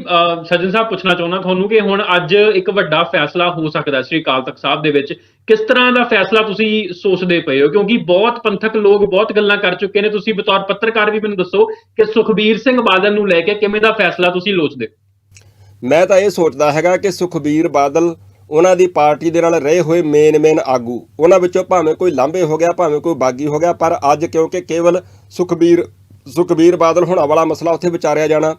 ਸੱਜਣ ਸਾਹਿਬ ਪੁੱਛਣਾ ਚਾਹੁੰਦਾ ਤੁਹਾਨੂੰ ਕਿ ਹੁਣ ਅੱਜ ਇੱਕ ਵੱਡਾ ਫੈਸਲਾ ਹੋ ਸਕਦਾ ਸ੍ਰੀ ਅਕਾਲ ਤਖਤ ਸਾਹਿਬ ਦੇ ਵਿੱਚ। ਕਿਸ ਤਰ੍ਹਾਂ ਦਾ ਫੈਸਲਾ ਤੁਸੀਂ ਸੋਚਦੇ ਪਏ ਹੋ? ਕਿਉਂਕਿ ਬਹੁਤ ਪੰਥਕ ਲੋਕ ਬਹੁਤ ਗੱਲਾਂ ਕਰ ਚੁੱਕੇ ਨੇ। ਤੁਸੀਂ ਬਤੌਰ ਪੱਤਰਕਾਰ ਵੀ ਮੈਨੂੰ ਦੱਸੋ ਕਿ ਸੁਖਬੀਰ ਸਿੰਘ ਬਾਦਲ ਨੂੰ ਲੈ ਕੇ ਕਿਵੇਂ ਦਾ ਫੈਸਲਾ ਤੁਸੀਂ ਲੋਚਦੇ ਮੈਂ ਤਾਂ ਇਹ ਸੋਚਦਾ ਹੈਗਾ ਕਿ ਸੁਖਬੀਰ ਬਾਦਲ ਉਹਨਾਂ ਦੀ ਪਾਰਟੀ ਦੇ ਨਾਲ ਰਹੇ ਹੋਏ ਮੇਨ ਮੇਨ ਆਗੂ। ਉਹਨਾਂ ਵਿੱਚੋਂ ਭਾਵੇਂ ਕੋਈ ਲਾਂਭੇ ਹੋ ਗਿਆ ਭਾਵੇਂ ਕੋਈ ਬਾਗੀ ਹੋ ਗਿਆ ਪਰ ਅੱਜ ਕਿਉਂਕਿ ਕੇਵਲ ਸੁਖਬੀਰ ਸੁਖਬੀਰ ਬਾਦਲ ਹੋਣਾ ਵਾਲਾ ਮਸਲਾ ਉੱਥੇ ਵਿਚਾਰਿਆ ਜਾਣਾ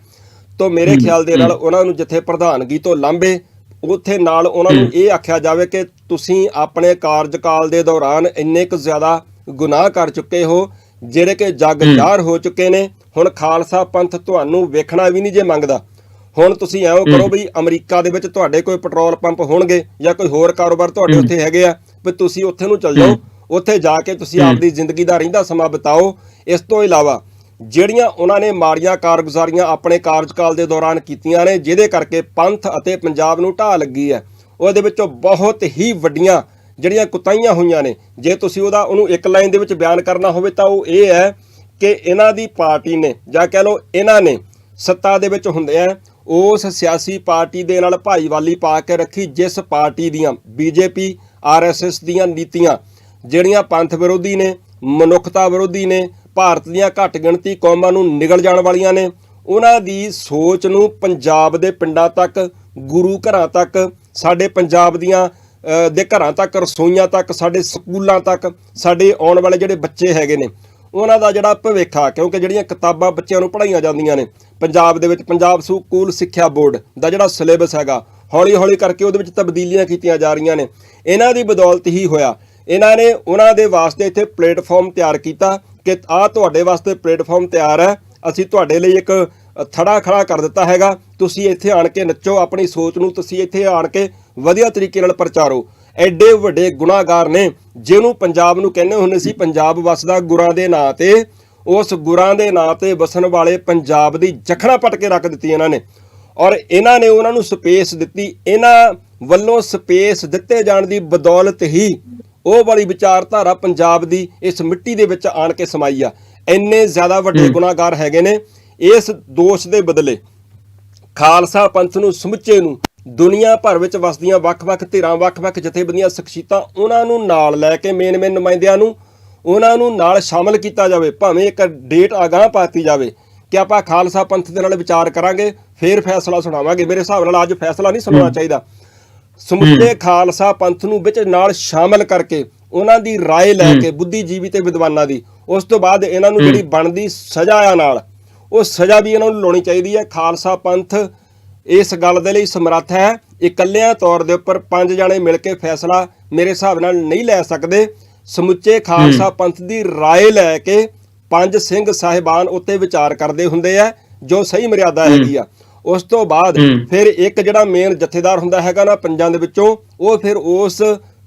ਤੋਂ ਮੇਰੇ ਖਿਆਲ ਦੇ ਨਾਲ ਉਹਨਾਂ ਨੂੰ ਜਿੱਥੇ ਪ੍ਰਧਾਨਗੀ ਤੋਂ ਲਾਂਭੇ ਉੱਥੇ ਨਾਲ ਉਹਨਾਂ ਨੂੰ ਇਹ ਆਖਿਆ ਜਾਵੇ ਕਿ ਤੁਸੀਂ ਆਪਣੇ ਕਾਰਜਕਾਲ ਦੇ ਦੌਰਾਨ ਇੰਨੇ ਕੁ ਜ਼ਿਆਦਾ ਗੁਨਾਹ ਕਰ ਚੁੱਕੇ ਹੋ ਜਿਹੜੇ ਕਿ ਜੱਗ ਜ਼ਾਹਰ ਹੋ ਚੁੱਕੇ ਨੇ। ਹੁਣ ਖਾਲਸਾ ਪੰਥ ਤੁਹਾਨੂੰ ਵੇਖਣਾ ਵੀ ਨਹੀਂ ਜੇ ਮੰਗਦਾ। ਹੁਣ ਤੁਸੀਂ ਐਂ ਕਰੋ ਵੀ ਅਮਰੀਕਾ ਦੇ ਵਿੱਚ ਤੁਹਾਡੇ ਕੋਈ ਪੈਟਰੋਲ ਪੰਪ ਹੋਣਗੇ ਜਾਂ ਕੋਈ ਹੋਰ ਕਾਰੋਬਾਰ ਤੁਹਾਡੇ ਉੱਥੇ ਹੈਗੇ ਆ ਵੀ ਤੁਸੀਂ ਉੱਥੇ ਨੂੰ ਚੱਲ ਜਾਓ ਉੱਥੇ ਜਾ ਕੇ ਤੁਸੀਂ ਆਪਦੀ ਜ਼ਿੰਦਗੀ ਦਾ ਰਹਿੰਦਾ ਸਮਾਂ ਬਿਤਾਓ। ਇਸ ਤੋਂ ਇਲਾਵਾ ਜਿਹੜੀਆਂ ਉਹਨਾਂ ਨੇ ਮਾੜੀਆਂ ਕਾਰਗੁਜ਼ਾਰੀਆਂ ਆਪਣੇ ਕਾਰਜਕਾਲ ਦੇ ਦੌਰਾਨ ਕੀਤੀਆਂ ਨੇ ਜਿਹਦੇ ਕਰਕੇ ਪੰਥ ਅਤੇ ਪੰਜਾਬ ਨੂੰ ਢਾਹ ਲੱਗੀ ਹੈ ਉਹਦੇ ਵਿੱਚੋਂ ਬਹੁਤ ਹੀ ਵੱਡੀਆਂ ਜਿਹੜੀਆਂ ਕੁਤਾਈਆਂ ਹੋਈਆਂ ਨੇ ਜੇ ਤੁਸੀਂ ਉਹਦਾ ਉਹਨੂੰ ਇੱਕ ਲਾਈਨ ਦੇ ਵਿੱਚ ਬਿਆਨ ਕਰਨਾ ਹੋਵੇ ਤਾਂ ਉਹ ਇਹ ਹੈ ਕਿ ਇਹਨਾਂ ਦੀ ਪਾਰਟੀ ਨੇ ਜਾਂ ਕਹਿ ਲਓ ਇਹਨਾਂ ਨੇ ਸੱਤਾ ਦੇ ਵਿੱਚ ਹੁੰਦੇ ਆ ਉਸ ਸਿਆਸੀ ਪਾਰਟੀ ਦੇ ਨਾਲ ਭਾਈਵਾਲੀ ਪਾ ਕੇ ਰੱਖੀ ਜਿਸ ਪਾਰਟੀ ਦੀਆਂ ਬੀਜੇਪੀ, ਆਰਐਸਐਸ ਦੀਆਂ ਨੀਤੀਆਂ, ਜਿਹੜੀਆਂ ਪੰਥ ਵਿਰੋਧੀ ਨੇ, ਮਨੁੱਖਤਾ ਵਿਰੋਧੀ ਨੇ, ਭਾਰਤ ਦੀਆਂ ਘੱਟ ਗਿਣਤੀ ਕੌਮਾਂ ਨੂੰ ਨਿਗਲ ਜਾਣ ਵਾਲੀਆਂ ਨੇ, ਉਹਨਾਂ ਦੀ ਸੋਚ ਨੂੰ ਪੰਜਾਬ ਦੇ ਪਿੰਡਾਂ ਤੱਕ, ਗੁਰੂ ਘਰਾਂ ਤੱਕ, ਸਾਡੇ ਪੰਜਾਬ ਦੀਆਂ ਦੇ ਘਰਾਂ ਤੱਕ, ਰਸੋਈਆਂ ਤੱਕ, ਸਾਡੇ ਸਕੂਲਾਂ ਤੱਕ, ਸਾਡੇ ਆਉਣ ਵਾਲੇ ਜਿਹੜੇ ਬੱਚੇ ਹੈਗੇ ਨੇ ਉਹਨਾਂ ਦਾ ਜਿਹੜਾ ਭਵਿੱਖ ਆ, ਕਿਉਂਕਿ ਜਿਹੜੀਆਂ ਕਿਤਾਬਾਂ ਬੱਚਿਆਂ ਨੂੰ ਪੜ੍ਹਾਈਆਂ ਜਾਂਦੀਆਂ ਨੇ, ਪੰਜਾਬ ਦੇ ਵਿੱਚ ਪੰਜਾਬ ਸਕੂਲ ਸਿੱਖਿਆ ਬੋਰਡ ਦਾ ਜਿਹੜਾ ਸਿਲੇਬਸ ਹੈਗਾ ਹੌਲੀ ਹੌਲੀ ਕਰਕੇ ਉਹਦੇ ਵਿੱਚ ਤਬਦੀਲੀਆਂ ਕੀਤੀਆਂ ਜਾ ਰਹੀਆਂ ਨੇ। ਇਹਨਾਂ ਦੀ ਬਦੌਲਤ ਹੀ ਹੋਇਆ। ਇਹਨਾਂ ਨੇ ਉਹਨਾਂ ਦੇ ਵਾਸਤੇ ਇੱਥੇ ਪਲੇਟਫਾਰਮ ਤਿਆਰ ਕੀਤਾ ਕਿ ਆਹ ਤੁਹਾਡੇ ਵਾਸਤੇ ਪਲੇਟਫਾਰਮ ਤਿਆਰ ਹੈ, ਅਸੀਂ ਤੁਹਾਡੇ ਲਈ ਇੱਕ ਥੜਾ ਖੜਾ ਕਰ ਦਿੱਤਾ ਹੈਗਾ, ਤੁਸੀਂ ਇੱਥੇ ਆਣ ਕੇ ਨੱਚੋ, ਆਪਣੀ ਸੋਚ ਨੂੰ ਤੁਸੀਂ ਇੱਥੇ ਆਣ ਕੇ ਵਧੀਆ ਤਰੀਕੇ ਨਾਲ ਪ੍ਰਚਾਰੋ। ਐਡੇ ਵੱਡੇ ਗੁਨਾਹਗਾਰ ਨੇ ਜਿਹਨੂੰ ਪੰਜਾਬ ਨੂੰ ਕਹਿੰਦੇ ਹੁੰਦੇ ਸੀ ਪੰਜਾਬ ਵਸਦਾ ਗੁਰਾਂ ਦੇ ਨਾਂ ਤੇ। ਉਸ ਗੁਰਾਂ ਦੇ ਨਾਂ ਤੇ ਵਸਣ ਵਾਲੇ ਪੰਜਾਬ ਦੀ ਜਖਣਾ ਪਟ ਕੇ ਰੱਖ ਦਿੱਤੀ ਇਹਨਾਂ ਨੇ। ਔਰ ਇਹਨਾਂ ਨੇ ਉਹਨਾਂ ਨੂੰ ਸਪੇਸ ਦਿੱਤੀ। ਇਹਨਾਂ ਵੱਲੋਂ ਸਪੇਸ ਦਿੱਤੇ ਜਾਣ ਦੀ ਬਦੌਲਤ ਹੀ ਉਹ ਵਾਲੀ ਵਿਚਾਰਧਾਰਾ ਪੰਜਾਬ ਦੀ ਇਸ ਮਿੱਟੀ ਦੇ ਵਿੱਚ ਆਣ ਕੇ ਸਮਾਈ ਆ। ਇੰਨੇ ਜ਼ਿਆਦਾ ਵੱਡੇ ਗੁਨਾਹਗਾਰ ਹੈਗੇ ਨੇ। ਇਸ ਦੋਸ਼ ਦੇ ਬਦਲੇ ਖਾਲਸਾ ਪੰਥ ਨੂੰ ਸਮੁੱਚੇ ਨੂੰ ਦੁਨੀਆ ਭਰ ਵਿੱਚ ਵਸਦੀਆਂ ਵੱਖ-ਵੱਖ ਧਿਰਾਂ ਵੱਖ-ਵੱਖ ਜਥੇਬੰਦੀਆਂ ਸ਼ਖਸੀਅਤਾਂ ਉਹਨਾਂ ਨੂੰ ਨਾਲ ਲੈ ਕੇ ਮੇਨ ਮੇਨ ਨੁਮਾਇੰਦਿਆਂ ਨੂੰ ਉਹਨਾਂ ਨੂੰ ਨਾਲ ਸ਼ਾਮਲ ਕੀਤਾ ਜਾਵੇ ਭਾਵੇਂ ਇੱਕ ਡੇਟ ਆਗਾਹ ਪਾਤੀ ਜਾਵੇ ਕਿ ਆਪਾਂ ਖਾਲਸਾ ਪੰਥ ਦੇ ਨਾਲ ਵਿਚਾਰ ਕਰਾਂਗੇ ਫੇਰ ਫੈਸਲਾ ਸੁਣਾਵਾਂਗੇ ਮੇਰੇ ਹਿਸਾਬ ਨਾਲ ਅੱਜ ਫੈਸਲਾ ਨਹੀਂ ਸੁਣਾਉਣਾ ਚਾਹੀਦਾ ਸਮੁੱਚੇ ਖਾਲਸਾ ਪੰਥ ਨੂੰ ਵਿੱਚ ਨਾਲ ਸ਼ਾਮਲ ਕਰਕੇ ਉਹਨਾਂ ਦੀ رائے ਲੈ ਕੇ ਬੁੱਧੀਜੀਵੀ ਤੇ ਵਿਦਵਾਨਾਂ ਦੀ ਉਸ ਤੋਂ ਬਾਅਦ ਇਹਨਾਂ ਨੂੰ ਜਿਹੜੀ ਬਣਦੀ ਸਜ਼ਾ ਆ ਨਾਲ ਉਹ ਸਜ਼ਾ ਵੀ ਇਹਨਾਂ ਨੂੰ ਲਾਉਣੀ ਚਾਹੀਦੀ ਹੈ ਖਾਲਸਾ ਪੰਥ ਇਸ ਗੱਲ ਦੇ ਲਈ ਸਮਰੱਥ ਹੈ। ਇਕੱਲਿਆਂ ਤੌਰ ਦੇ ਉੱਪਰ ਪੰਜ ਜਾਣੇ ਮਿਲ ਕੇ ਫੈਸਲਾ ਮੇਰੇ ਹਿਸਾਬ ਨਾਲ ਨਹੀਂ ਲੈ ਸਕਦੇ। ਸਮੁੱਚੇ ਖਾਲਸਾ ਪੰਥ ਦੀ ਰਾਏ ਲੈ ਕੇ ਪੰਜ ਸਿੰਘ ਸਾਹਿਬਾਨ ਉੱਤੇ ਵਿਚਾਰ ਕਰਦੇ ਹੁੰਦੇ ਆ ਜੋ ਸਹੀ ਮਰਿਆਦਾ ਹੈਗੀ ਆ। ਉਸ ਤੋਂ ਬਾਅਦ ਫਿਰ ਇੱਕ ਜਿਹੜਾ ਮੇਨ ਜਥੇਦਾਰ ਹੁੰਦਾ ਹੈਗਾ ਨਾ ਪੰਜਾਂ ਦੇ ਵਿੱਚੋਂ ਉਹ ਫਿਰ ਉਸ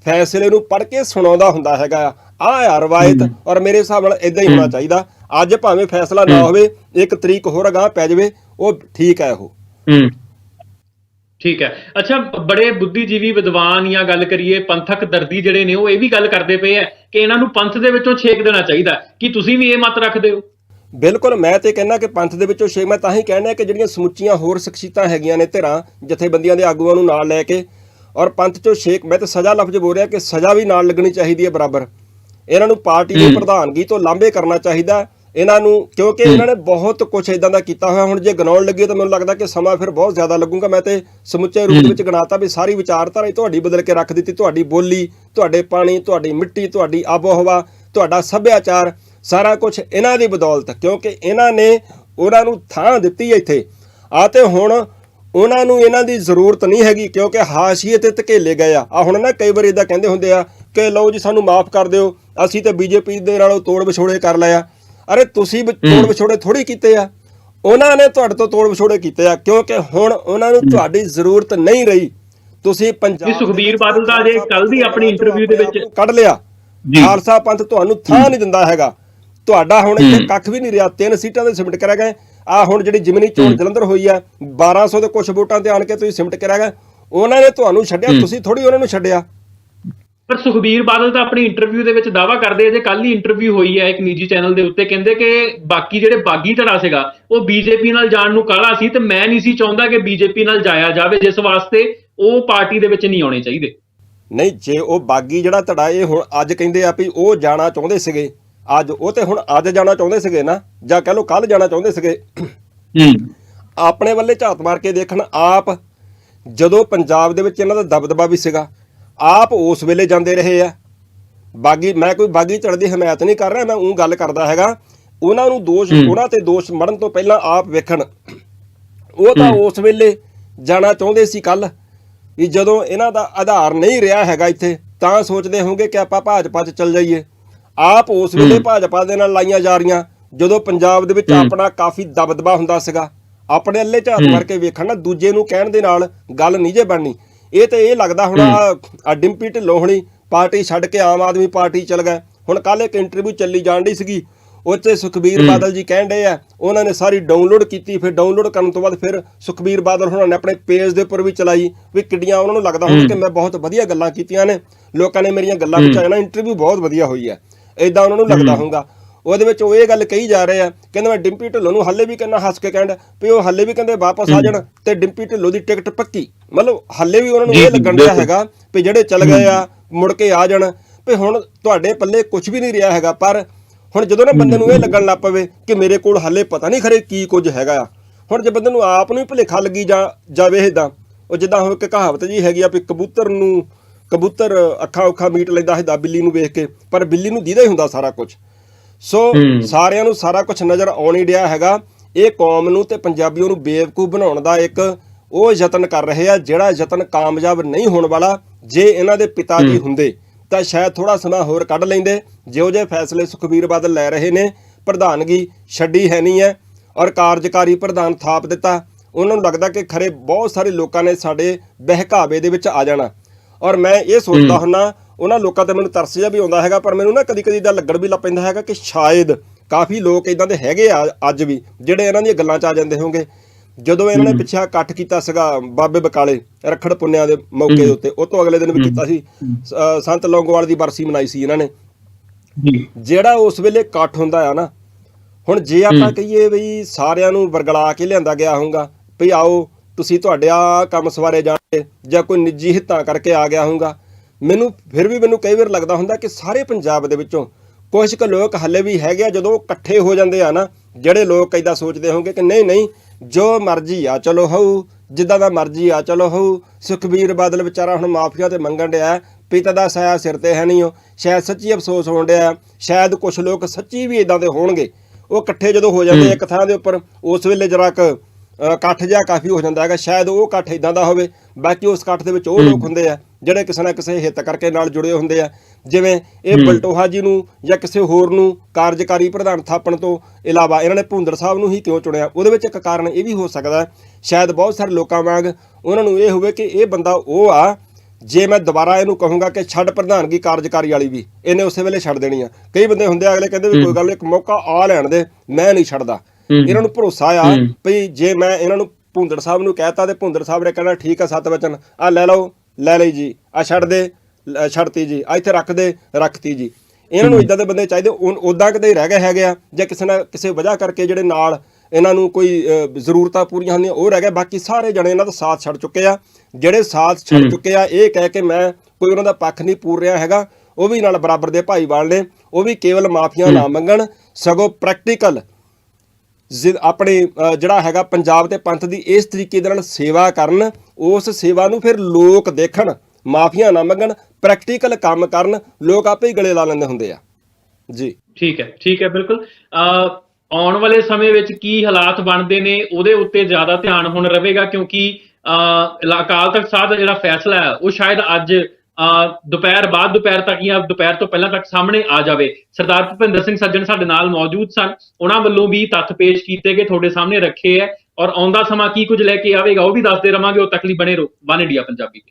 ਫੈਸਲੇ ਨੂੰ ਪੜ੍ਹ ਕੇ ਸੁਣਾਉਂਦਾ ਹੁੰਦਾ ਹੈਗਾ ਆ। ਆ ਰਵਾਇਤ ਔਰ ਮੇਰੇ ਹਿਸਾਬ ਨਾਲ ਇਦਾਂ ਹੀ ਹੋਣਾ ਚਾਹੀਦਾ। ਅੱਜ ਭਾਵੇਂ ਫੈਸਲਾ ਨਾ ਹੋਵੇ ਇੱਕ ਤਰੀਕ ਹੋਰ ਅਗਾਹ ਪੈ ਜਾਵੇ ਉਹ ਠੀਕ ਹੈ ਉਹ। ਠੀਕ ਹੈ। ਅੱਛਾ ਬੜੇ ਬੁੱਧੀਜੀਵੀ ਵਿਦਵਾਨ ਜਾਂ ਗੱਲ ਕਰੀਏ ਪੰਥਕ ਦਰਦੀ ਜਿਹੜੇ ਨੇ ਉਹ ਇਹ ਵੀ ਗੱਲ ਕਰਦੇ ਪਏ ਆ ਕਿ ਇਹਨਾਂ ਨੂੰ ਪੰਥ ਦੇ ਵਿੱਚੋਂ ਛੇਕ ਦੇਣਾ ਚਾਹੀਦਾ ਕੀ ਤੁਸੀਂ ਵੀ ਇਹ ਮਤ ਰੱਖਦੇ ਹੋ? ਬਿਲਕੁਲ ਮੈਂ ਤੇ ਕਹਿੰਦਾ ਕਿ ਪੰਥ ਦੇ ਵਿੱਚੋਂ ਛੇ ਮੈਂ ਤਾਂ ਹੀ ਕਹਿਣਾ ਕਿ ਜਿਹੜੀਆਂ ਸਮੁੱਚੀਆਂ ਹੋਰ ਸ਼ਖਸੀਅਤਾਂ ਹੈਗੀਆਂ ਨੇ ਧਿਰਾਂ ਜਥੇਬੰਦੀਆਂ ਦੇ ਆਗੂਆਂ ਨੂੰ ਨਾਲ ਲੈ ਕੇ ਔਰ ਪੰਥ ਚੋਂ ਛੇਕ ਮੈਂ ਤਾਂ ਸਜ਼ਾ ਲਫ਼ਜ਼ ਬੋਲ ਰਿਹਾ ਕਿ ਸਜ਼ਾ ਵੀ ਨਾਲ ਲੱਗਣੀ ਚਾਹੀਦੀ ਹੈ ਬਰਾਬਰ। ਇਹਨਾਂ ਨੂੰ ਪਾਰਟੀ ਦੀ ਪ੍ਰਧਾਨਗੀ ਤੋਂ ਲਾਂਭੇ ਕਰਨਾ ਚਾਹੀਦਾ ਇਹਨਾਂ ਨੂੰ ਕਿਉਂਕਿ ਇਹਨਾਂ ਨੇ ਬਹੁਤ ਕੁਝ ਇਦਾਂ ਦਾ ਕੀਤਾ ਹੋਇਆ। ਹੁਣ ਜੇ ਗਨਾਉਣ ਲੱਗੇ ਤਾਂ ਮੈਨੂੰ ਲੱਗਦਾ ਕਿ ਸਮਾਂ ਫਿਰ ਬਹੁਤ ਜ਼ਿਆਦਾ ਲੱਗੂਗਾ। ਮੈਂ ਤੇ ਸਮੁੱਚੇ ਰੂਪ ਵਿੱਚ ਗਣਾਤਾ ਵੀ ਸਾਰੀ ਵਿਚਾਰਧਾਰਾ ਤੁਹਾਡੀ ਬਦਲ ਕੇ ਰੱਖ ਦਿੱਤੀ। ਤੁਹਾਡੀ ਬੋਲੀ ਤੁਹਾਡੇ ਪਾਣੀ ਤੁਹਾਡੀ ਮਿੱਟੀ ਤੁਹਾਡੀ ਆਬੋ ਹਵਾ ਤੁਹਾਡਾ ਸੱਭਿਆਚਾਰ ਸਾਰਾ ਕੁਝ ਇਹਨਾਂ ਦੀ ਬਦੌਲਤ। ਕਿਉਂਕਿ ਇਹਨਾਂ ਨੇ ਉਹਨਾਂ ਨੂੰ ਥਾਂ ਦਿੱਤੀ ਇੱਥੇ। ਆ ਤੇ ਹੁਣ ਉਹਨਾਂ ਨੂੰ ਇਹਨਾਂ ਦੀ ਜ਼ਰੂਰਤ ਨਹੀਂ ਹੈਗੀ ਕਿਉਂਕਿ ਹਾਸ਼ੀਏ ਤੇ ਧਕੇਲੇ ਗਏ ਆ। ਆ ਹੁਣ ਨਾ ਕਈ ਵਾਰ ਇਦਾਂ ਕਹਿੰਦੇ ਹੁੰਦੇ ਆ ਕਿ ਲਓ ਜੀ ਸਾਨੂੰ ਮਾਫ ਕਰ ਦਿਓ। ਅਸੀਂ ਤੇ ਬੀਜੇਪੀ ਦੇ ਨਾਲੋਂ ਤੋੜ ਵਿਛੋੜੇ ਕਰ ਲਿਆ ਅਰੇ ਤੁਸੀਂ ਵੀ ਤੋੜ ਵਿਛੋੜੇ ਥੋੜੀ ਕੀਤੇ ਆ। ਉਹਨਾਂ ਨੇ ਤੁਹਾਡੇ ਤੋਂ ਤੋੜ ਵਿਛੋੜੇ ਕੀਤੇ ਆ ਕਿਉਂਕਿ ਹੁਣ ਉਹਨਾਂ ਨੂੰ ਤੁਹਾਡੀ ਜ਼ਰੂਰਤ ਨਹੀਂ ਰਹੀ। ਤੁਸੀਂ ਪੰਜਾਬ ਸੁਖਬੀਰ ਬਾਦਲ ਦਾ ਜੇ ਕੱਲ੍ਹ ਦੀ ਆਪਣੀ interview ਦੇ ਵਿੱਚ- ਕੱਢ ਲਿਆ। ਜੀ। ਖਾਲਸਾ ਪੰਥ ਤੁਹਾਨੂੰ ਥਾਂ ਨਹੀਂ ਦਿੰਦਾ ਹੈਗਾ। ਤੁਹਾਡਾ ਹੁਣ ਇੱਥੇ ਕੱਖ ਵੀ ਨਹੀਂ ਰਿਹਾ। ਤਿੰਨ ਸੀਟਾਂ ਦੇ ਸਿਮਟ ਕਰਿਆ ਗਏ ਆ ਹੁਣ ਜਿਹੜੀ ਜਿਮਨੀ ਚੋਣ ਜਲੰਧਰ ਹੋਈ ਆ 1200 ਦੇ ਕੁਝ ਵੋਟਾਂ ਤੇ ਆਣ ਕੇ ਤੁਸੀਂ ਸਿਮਟ ਕਰਿਆ ਗਏ ਉਹਨਾਂ ਨੇ ਤੁਹਾਨੂੰ ਛੱਡਿਆ। ਤੁਸੀਂ ਥੋੜੀ ਉਹਨਾਂ ਨੂੰ ਛੱਡਿਆ। ਪਰ ਸੁਖਬੀਰ ਬਾਦਲ ਤਾਂ ਆਪਣੀ ਇੰਟਰਵਿਊ ਦੇ ਵਿੱਚ ਦਾਵਾ ਕਰਦੇ ਆ ਜੇ ਕੱਲ ਹੀ ਇੰਟਰਵਿਊ ਹੋਈ ਹੈ ਇੱਕ ਨਿੱਜੀ ਚੈਨਲ ਦੇ ਉੱਤੇ ਕਹਿੰਦੇ ਕਿ ਬਾਕੀ ਜਿਹੜੇ ਬਾਗੀ ਧੜਾ ਸੀਗਾ ਉਹ ਬੀਜੇਪੀ ਨਾਲ ਜਾਣ ਨੂੰ ਕਾਲਾ ਸੀ ਤੇ ਮੈਂ ਨਹੀਂ ਸੀ ਚਾਹੁੰਦਾ ਕਿ ਬੀਜੇਪੀ ਨਾਲ ਜਾਇਆ ਜਾਵੇ ਜਿਸ ਵਾਸਤੇ ਉਹ ਪਾਰਟੀ ਦੇ ਵਿੱਚ ਨਹੀਂ ਆਉਣੇ ਚਾਹੀਦੇ। ਨਹੀਂ ਜੇ ਉਹ ਬਾਗੀ ਜਿਹੜਾ ਧੜਾ ਇਹ ਹੁਣ ਅੱਜ ਕਹਿੰਦੇ ਆ ਵੀ ਉਹ ਜਾਣਾ ਚਾਹੁੰਦੇ ਸੀਗੇ ਅੱਜ ਉਹ ਤੇ ਹੁਣ ਅੱਜ ਜਾਣਾ ਚਾਹੁੰਦੇ ਸੀਗੇ ਨਾ ਜਾਂ ਕਹ ਲਓ ਕੱਲ ਜਾਣਾ ਚਾਹੁੰਦੇ ਸੀਗੇ। ਹੂੰ। ਆਪਣੇ ਵੱਲੇ ਝਾਤ ਮਾਰ ਕੇ ਦੇਖਣ ਆਪ ਜਦੋਂ ਪੰਜਾਬ ਦੇ ਵਿੱਚ ਇਹਨਾਂ ਦਾ ਦਬਦਬਾ ਵੀ ਸੀਗਾ ਆਪ ਉਸ ਵੇਲੇ ਜਾਂਦੇ ਰਹੇ ਆ। ਬਾਗੀ ਮੈਂ ਕੋਈ ਬਾਗੀ ਧੜ ਦੀ ਹਮਾਇਤ ਨਹੀਂ ਕਰ ਰਿਹਾ ਮੈਂ ਉਹ ਗੱਲ ਕਰਦਾ ਹੈਗਾ। ਉਹਨਾਂ ਨੂੰ ਦੋਸ਼ ਉਹਨਾਂ ਤੇ ਦੋਸ਼ ਮੜਨ ਤੋਂ ਪਹਿਲਾਂ ਆਪ ਵੇਖਣ। ਉਹ ਤਾਂ ਉਸ ਵੇਲੇ ਜਾਣਾ ਚਾਹੁੰਦੇ ਸੀ ਕੱਲ ਵੀ ਜਦੋਂ ਇਹਨਾਂ ਦਾ ਆਧਾਰ ਨਹੀਂ ਰਿਹਾ ਹੈਗਾ ਇੱਥੇ ਤਾਂ ਸੋਚਦੇ ਹੋਣਗੇ ਕਿ ਆਪਾਂ ਭਾਜਪਾ 'ਚ ਚੱਲ ਜਾਈਏ। ਆਪ ਉਸ ਵੇਲੇ ਭਾਜਪਾ ਦੇ ਨਾਲ ਲਾਈਆਂ ਜਾ ਰਹੀਆਂ। ਜਦੋਂ ਪੰਜਾਬ ਦੇ ਵਿੱਚ ਆਪਣਾ ਕਾਫੀ ਦਬਦਬਾ ਹੁੰਦਾ ਸੀਗਾ ਆਪਣੇ ਅੱਲੇ ਝਾਤ ਮਾਰ ਕੇ ਵੇਖਣ ਨਾ ਦੂਜੇ ਨੂੰ ਕਹਿਣ ਦੇ ਨਾਲ ਗੱਲ ਨਹੀਂ ਜੇ ਬਣਨੀ। ਇਹ ਤੇ ਇਹ ਲੱਗਦਾ ਹੁਣ ਆ ਡਿੰਪੀ ਢਿੱਲੋਂ ਹੁਣੀ ਪਾਰਟੀ ਛੱਡ ਕੇ ਆਮ ਆਦਮੀ ਪਾਰਟੀ ਚਲ ਗਏ। ਹੁਣ ਕੱਲ ਇੱਕ ਇੰਟਰਵਿਊ ਚੱਲੀ ਜਾਣ ਡਈ ਸੀਗੀ। 'ਚ ਸੁਖਬੀਰ ਬਾਦਲ ਜੀ ਕਹਿਣ ਡਏ ਆ ਉਹਨਾਂ ਨੇ ਸਾਰੀ ਡਾਊਨਲੋਡ ਕੀਤੀ ਫਿਰ ਡਾਊਨਲੋਡ ਕਰਨ ਤੋਂ ਬਾਅਦ ਫਿਰ ਸੁਖਬੀਰ ਬਾਦਲ ਉਹਨਾਂ ਨੇ ਆਪਣੇ ਪੇਜ ਦੇ ਉੱਪਰ ਵੀ ਚਲਾਈ ਵੀ ਕਿੱਡੀਆਂ ਉਹਨਾਂ ਨੂੰ ਲੱਗਦਾ ਹੁੰਦਾ ਕਿ ਮੈਂ ਬਹੁਤ ਵਧੀਆ ਗੱਲਾਂ ਕੀਤੀਆਂ ਨੇ। ਲੋਕਾਂ ਨੇ ਮੇਰੀਆਂ ਗੱਲਾਂ ਵਿੱਚ ਆਇਆ ਨਾ ਇੰਟਰਵਿਊ ਬਹੁਤ ਵਧੀਆ ਹੋਈ ਹੈ ਇਦਾਂ ਉਹਨਾਂ ਨੂੰ ਲੱਗਦਾ ਹੋਊਗਾ। ਉਹਦੇ ਵਿੱਚ ਉਹ ਇਹ ਗੱਲ ਕਹੀ ਜਾ ਰਹੇ ਆ ਕਹਿੰਦੇ ਮੈਂ ਡਿੰਪੀ ਢਿੱਲੋਂ ਨੂੰ ਹੱਲੇ ਵੀ ਕਹਿੰਦਾ ਹੱਸ ਕੇ ਕਹਿੰਦਾ ਵੀ ਉਹ ਹੱਲੇ ਵੀ ਕਹਿੰਦੇ ਵਾਪਸ ਆ ਜਾਣ ਤੇ ਡਿੰਪੀ ਢਿੱਲੋਂ ਦੀ ਟਿਕਟ ਪੱਕੀ। ਮਤਲਬ ਹੱਲੇ ਵੀ ਉਹਨਾਂ ਨੂੰ ਇਹ ਲੱਗਣ ਬਿਲਕੁਲ। ਹੈਗਾ ਵੀ ਜਿਹੜੇ ਚੱਲ ਗਏ ਆ ਮੁੜ ਕੇ ਆ ਜਾਣ ਵੀ ਹੁਣ ਤੁਹਾਡੇ ਪੱਲੇ ਕੁਝ ਵੀ ਨਹੀਂ ਰਿਹਾ ਹੈਗਾ ਪਰ ਹੁਣ ਜਦੋਂ ਨਾ ਬੰਦੇ ਨੂੰ ਇਹ ਲੱਗਣ ਲੱਗ ਪਵੇ ਕਿ ਮੇਰੇ ਕੋਲ ਹੱਲੇ ਪਤਾ ਨਹੀਂ ਖਰੇ ਕੀ ਕੁਝ ਹੈਗਾ ਆ। ਹੁਣ ਜੇ ਬੰਦੇ ਨੂੰ ਆਪ ਨੂੰ ਹੀ ਭੁਲੇਖਾ ਲੱਗੀ ਜਾ ਜਾਵੇ ਇਦਾਂ ਉਹ ਜਿੱਦਾਂ ਹੁਣ ਇੱਕ ਕਹਾਵਤ ਜੀ ਹੈਗੀ ਆ ਵੀ ਕਬੂਤਰ ਨੂੰ ਕਬੂਤਰ ਅੱਖਾਂ ਉੱਖਾਂ ਮੀਟ ਲੈਂਦਾ ਹੁੰਦਾ ਬਿੱਲੀ ਨੂੰ ਵੇਖ ਕੇ ਪਰ ਬਿੱਲੀ ਨੂੰ ਦੀਦਾ ਹੀ ਹੁੰਦਾ ਸਾਰਾ ਕੁਝ ਸੋ। ਸਾਰਿਆਂ ਨੂੰ ਸਾਰਾ ਕੁਝ ਨਜ਼ਰ ਆਉਣ ਹੀ ਡਿਆ ਹੈਗਾ। ਇਹ ਕੌਮ ਨੂੰ ਤੇ ਪੰਜਾਬੀਆਂ ਨੂੰ ਬੇਵਕੂਫ ਬਣਾਉਣ ਦਾ ਇੱਕ ਉਹ ਯਤਨ ਕਰ ਰਹੇ ਆ ਜਿਹੜਾ ਯਤਨ ਕਾਮਯਾਬ ਨਹੀਂ ਹੋਣ ਵਾਲਾ ਜੇ ਇਹਨਾਂ ਦੇ ਪਿਤਾ ਜੀ ਹੁੰਦੇ। ਤਾਂ ਸ਼ਾਇਦ ਥੋੜਾ ਸਮਾਂ ਹੋਰ ਕੱਢ ਲੈਂਦੇ। ਜਿਹੋ ਜਿਹੇ ਫੈਸਲੇ ਸੁਖਬੀਰ ਬਾਦਲ ਲੈ ਰਹੇ ਨੇ ਪ੍ਰਧਾਨਗੀ ਛੱਡੀ ਹੈ ਨਹੀਂ ਹੈ ਔਰ ਕਾਰਜਕਾਰੀ ਪ੍ਰਧਾਨ ਥਾਪ ਦਿੱਤਾ। ਉਹਨਾਂ ਨੂੰ ਲੱਗਦਾ ਕਿ ਖਰੇ ਬਹੁਤ ਸਾਰੇ ਲੋਕਾਂ ਨੇ ਸਾਡੇ ਬਹਿਕਾਵੇ ਦੇ ਵਿੱਚ ਆ ਜਾਣਾ। ਔਰ ਮੈਂ ਇਹ ਸੋਚਦਾ ਹੁੰਨਾ ਉਹਨਾਂ ਲੋਕਾਂ ਤੇ ਮੈਨੂੰ ਤਰਸ ਜਿਹਾ ਵੀ ਆਉਂਦਾ ਹੈਗਾ ਪਰ ਮੈਨੂੰ ਨਾ ਕਦੀ ਕਦੀ ਦਾ ਲੱਗਣ ਵੀ ਲੱਗ ਪੈਂਦਾ ਹੈਗਾ ਕਿ ਸ਼ਾਇਦ ਕਾਫੀ ਲੋਕ ਇਦਾਂ ਦੇ ਹੈਗੇ ਆ ਅੱਜ ਵੀ ਜਿਹੜੇ ਇਹਨਾਂ ਦੀਆਂ ਗੱਲਾਂ 'ਚ ਆ ਜਾਂਦੇ ਹੋਣਗੇ। ਜਦੋਂ ਇਹਨਾਂ ਨੇ ਪਿੱਛੇ ਇਕੱਠ ਕੀਤਾ ਸੀਗਾ ਬਾਬੇ ਬਕਾਲੇ ਰਖੜ ਪੁੰਨਿਆਂ ਦੇ ਮੌਕੇ ਦੇ ਉੱਤੇ ਉਹ ਤੋਂ ਅਗਲੇ ਦਿਨ ਵੀ ਕੀਤਾ ਸੀ। ਸੰਤ ਲੌਂਗੋਵਾਲ ਦੀ ਬਰਸੀ ਮਨਾਈ ਸੀ ਇਹਨਾਂ ਨੇ। ਜੀ। ਜਿਹੜਾ ਉਸ ਵੇਲੇ ਇਕੱਠ ਹੁੰਦਾ ਆ ਨਾ ਹੁਣ ਜੇ ਆਪਾਂ ਕਹੀਏ ਵੀ ਸਾਰਿਆਂ ਨੂੰ ਵਰਗਲਾ ਕੇ ਲਿਆਂਦਾ ਗਿਆ ਹੋਊਗਾ ਵੀ ਆਓ ਤੁਸੀਂ ਤੁਹਾਡੇ ਆ ਕੰਮ ਸਵਾਰੇ ਜਾਣਗੇ ਜਾਂ ਕੋਈ ਨਿੱਜੀ ਹਿੱਤਾਂ ਕਰਕੇ ਆ ਗਿਆ ਹੋਊਗਾ ਮੈਨੂੰ ਫਿਰ ਵੀ ਮੈਨੂੰ ਕਈ ਵਾਰ ਲੱਗਦਾ ਹੁੰਦਾ ਕਿ ਸਾਰੇ ਪੰਜਾਬ ਦੇ ਵਿੱਚੋਂ ਕੁਝ ਕੁ ਲੋਕ ਹੱਲੇ ਵੀ ਹੈਗੇ ਆ ਜਦੋਂ ਇਕੱਠੇ ਹੋ ਜਾਂਦੇ ਆ ਨਾ ਜਿਹੜੇ ਲੋਕ ਇਦਾਂ ਸੋਚਦੇ ਹੋਣਗੇ ਕਿ ਨਹੀਂ ਨਹੀਂ ਜੋ ਮਰਜ਼ੀ ਆ ਚਲੋ ਹੋਊ ਜਿੱਦਾਂ ਦਾ ਮਰਜ਼ੀ ਆ ਚਲੋ ਹੋਊ। ਸੁਖਬੀਰ ਬਾਦਲ ਵਿਚਾਰਾ ਹੁਣ ਮਾਫੀਆ ਤੇ ਮੰਗਣ ਡਿਆ ਪਿਤਾ ਦਾ ਸਾਇਆ ਸਿਰ ਤੇ ਹੈ ਨਹੀਂ ਉਹ ਸ਼ਾਇਦ ਸੱਚੀ ਅਫਸੋਸ ਹੋਣ ਡਿਆ ਸ਼ਾਇਦ ਕੁਝ ਲੋਕ ਸੱਚੀ ਵੀ ਇਦਾਂ ਦੇ ਹੋਣਗੇ। ਉਹ ਇਕੱਠੇ ਜਦੋਂ ਹੋ ਜਾਂਦੇ ਆ ਇੱਕ ਥਾਂ ਦੇ ਉੱਪਰ ਉਸ ਵੇਲੇ ਜਰਾ ਕ ਇਕੱਠ ਜਿਹਾ ਕਾਫੀ ਹੋ ਜਾਂਦਾ ਹੈਗਾ ਸ਼ਾਇਦ ਉਹ ਇਕੱਠ ਇਦਾਂ ਦਾ ਹੋਵੇ ਬਾਕੀ ਉਸ ਇਕੱਠ ਦੇ ਵਿੱਚ ਉਹ ਲੋਕ ਹੁੰਦੇ ਆ। ਜਿਹੜੇ ਕਿਸੇ ਨਾ ਕਿਸੇ ਹਿੱਤ ਕਰਕੇ ਨਾਲ ਜੁੜੇ ਹੁੰਦੇ ਆ। ਜਿਵੇਂ ਇਹ ਬਲਟੋਹਾ ਜੀ ਨੂੰ ਜਾਂ ਕਿਸੇ ਹੋਰ ਨੂੰ ਕਾਰਜਕਾਰੀ ਪ੍ਰਧਾਨ ਥਾਪਣ ਤੋਂ ਇਲਾਵਾ ਇਹਨਾਂ ਨੇ ਭੁੰਦੜ ਸਾਹਿਬ ਨੂੰ ਹੀ ਕਿਉਂ ਚੁਣਿਆ? ਉਹਦੇ ਵਿੱਚ ਇੱਕ ਕਾਰਨ ਇਹ ਵੀ ਹੋ ਸਕਦਾ ਸ਼ਾਇਦ ਬਹੁਤ ਸਾਰੇ ਲੋਕਾਂ ਵਾਂਗ ਉਹਨਾਂ ਨੂੰ ਇਹ ਹੋਵੇ ਕਿ ਇਹ ਬੰਦਾ ਉਹ ਆ ਜੇ ਮੈਂ ਦੁਬਾਰਾ ਇਹਨੂੰ ਕਹੂੰਗਾ ਕਿ ਛੱਡ ਪ੍ਰਧਾਨਗੀ ਕਾਰਜਕਾਰੀ ਵਾਲੀ ਵੀ ਇਹਨੇ ਉਸੇ ਵੇਲੇ ਛੱਡ ਦੇਣੀ ਆ। ਕਈ ਬੰਦੇ ਹੁੰਦੇ ਆ, ਅਗਲੇ ਕਹਿੰਦੇ ਵੀ ਕੋਈ ਗੱਲ ਇੱਕ ਮੌਕਾ ਆ ਲੈਣ ਦੇ ਮੈਂ ਨਹੀਂ ਛੱਡਦਾ। ਇਹਨਾਂ ਨੂੰ ਭਰੋਸਾ ਆ ਵੀ ਜੇ ਮੈਂ ਇਹਨਾਂ ਨੂੰ ਭੁੰਦੜ ਸਾਹਿਬ ਨੂੰ ਕਹਿਤਾ ਤੇ ਭੁੰਦੜ ਸਾਹਿਬ ਨੇ ਕਹਿਣਾ ਠੀਕ ਆ ਸੱਤ ਵਚਨ ਆ ਲੈ ਲਓ ਲੈ ਲਈ ਜੀ ਆ ਛੱਡ ਦੇ ਛੱਡਤੀ ਜੀ ਆ ਇੱਥੇ ਰੱਖ ਦੇ ਰੱਖਤੀ ਜੀ। ਇਹਨਾਂ ਨੂੰ ਇਦਾਂ ਦੇ ਬੰਦੇ ਚਾਹੀਦੇ ਉਦਾਂ ਕਿਤੇ ਰਹਿ ਗਏ ਹੈਗੇ ਆ ਜਾਂ ਕਿਸੇ ਨਾ ਕਿਸੇ ਵਜ੍ਹਾ ਕਰਕੇ ਜਿਹੜੇ ਨਾਲ ਇਹਨਾਂ ਨੂੰ ਕੋਈ ਜ਼ਰੂਰਤਾਂ ਪੂਰੀਆਂ ਹੁੰਦੀਆਂ ਉਹ ਰਹਿ ਗਏ ਬਾਕੀ ਸਾਰੇ ਜਣੇ ਇਹਨਾਂ ਦਾ ਸਾਥ ਛੱਡ ਚੁੱਕੇ ਆ। ਜਿਹੜੇ ਸਾਥ ਛੱਡ ਚੁੱਕੇ ਆ ਇਹ ਕਹਿ ਕੇ ਮੈਂ ਕੋਈ ਉਹਨਾਂ ਦਾ ਪੱਖ ਨਹੀਂ ਪੂਰ ਰਿਹਾ ਹੈਗਾ ਉਹ ਵੀ ਨਾਲ ਬਰਾਬਰ ਦੇ ਭਾਈਵਾਲ ਨੇ ਉਹ ਵੀ ਕੇਵਲ ਮਾਫੀਆਂ ਨਾ ਮੰਗਣ ਸਗੋਂ ਪ੍ਰੈਕਟੀਕਲ ਆਪਣੇ ਜਿਹੜਾ ਹੈਗਾ ਪੰਜਾਬ ਤੇ ਪੰਥ ਦੀ ਇਸ ਤਰੀਕੇ ਦੇ ਨਾਲ ਸੇਵਾ ਕਰਨ, ਉਸ ਸੇਵਾ ਨੂੰ ਫਿਰ ਲੋਕ ਦੇਖਣ, ਮਾਫੀਆਂ ਨਾ ਮੰਗਣ ਪ੍ਰੈਕਟੀਕਲ ਕੰਮ ਕਰਨ, ਲੋਕ ਆਪੇ ਹੀ ਗਲੇ ਲਾ ਲੈਂਦੇ ਹੁੰਦੇ ਆ। ਜੀ। ਠੀਕ ਹੈ ਠੀਕ ਹੈ, ਬਿਲਕੁਲ। ਆਉਣ ਵਾਲੇ ਸਮੇਂ ਵਿੱਚ ਕੀ ਹਾਲਾਤ ਬਣਦੇ ਨੇ, ਉਹਦੇ ਉੱਤੇ ਜ਼ਿਆਦਾ ਧਿਆਨ ਹੁਣ ਰਹੇਗਾ ਕਿਉਂਕਿ ਅ ਅਕਾਲ ਤਖਤ ਸਾਹਿਬ ਦਾ ਜਿਹੜਾ ਫੈਸਲਾ ਹੈ, ਉਹ ਸ਼ਾਇਦ ਅੱਜ ਦੁਪਹਿਰ ਬਾਅਦ ਦੁਪਹਿਰ ਤੱਕ ਜਾਂ ਦੁਪਹਿਰ ਤੋਂ ਪਹਿਲਾਂ ਤੱਕ ਸਾਹਮਣੇ ਆ ਜਾਵੇ। ਸਰਦਾਰ ਭੁਪਿੰਦਰ ਸਿੰਘ ਸੱਜਣ ਸਾਡੇ ਨਾਲ ਮੌਜੂਦ ਸਨ। ਉਹਨਾਂ ਵੱਲੋਂ ਵੀ ਤੱਥ ਪੇਸ਼ ਕੀਤੇ ਗਏ, ਤੁਹਾਡੇ ਸਾਹਮਣੇ ਰੱਖੇ ਹੈ। ਔਰ ਆਉਂਦਾ ਸਮਾਂ ਕੀ ਕੁਝ ਲੈ ਕੇ ਆਵੇਗਾ, ਉਹ ਵੀ ਦੱਸਦੇ ਰਵਾਂਗੇ। ਉਹ ਤੱਕ ਬਣੇ ਰਹੋ। One India Punjabi.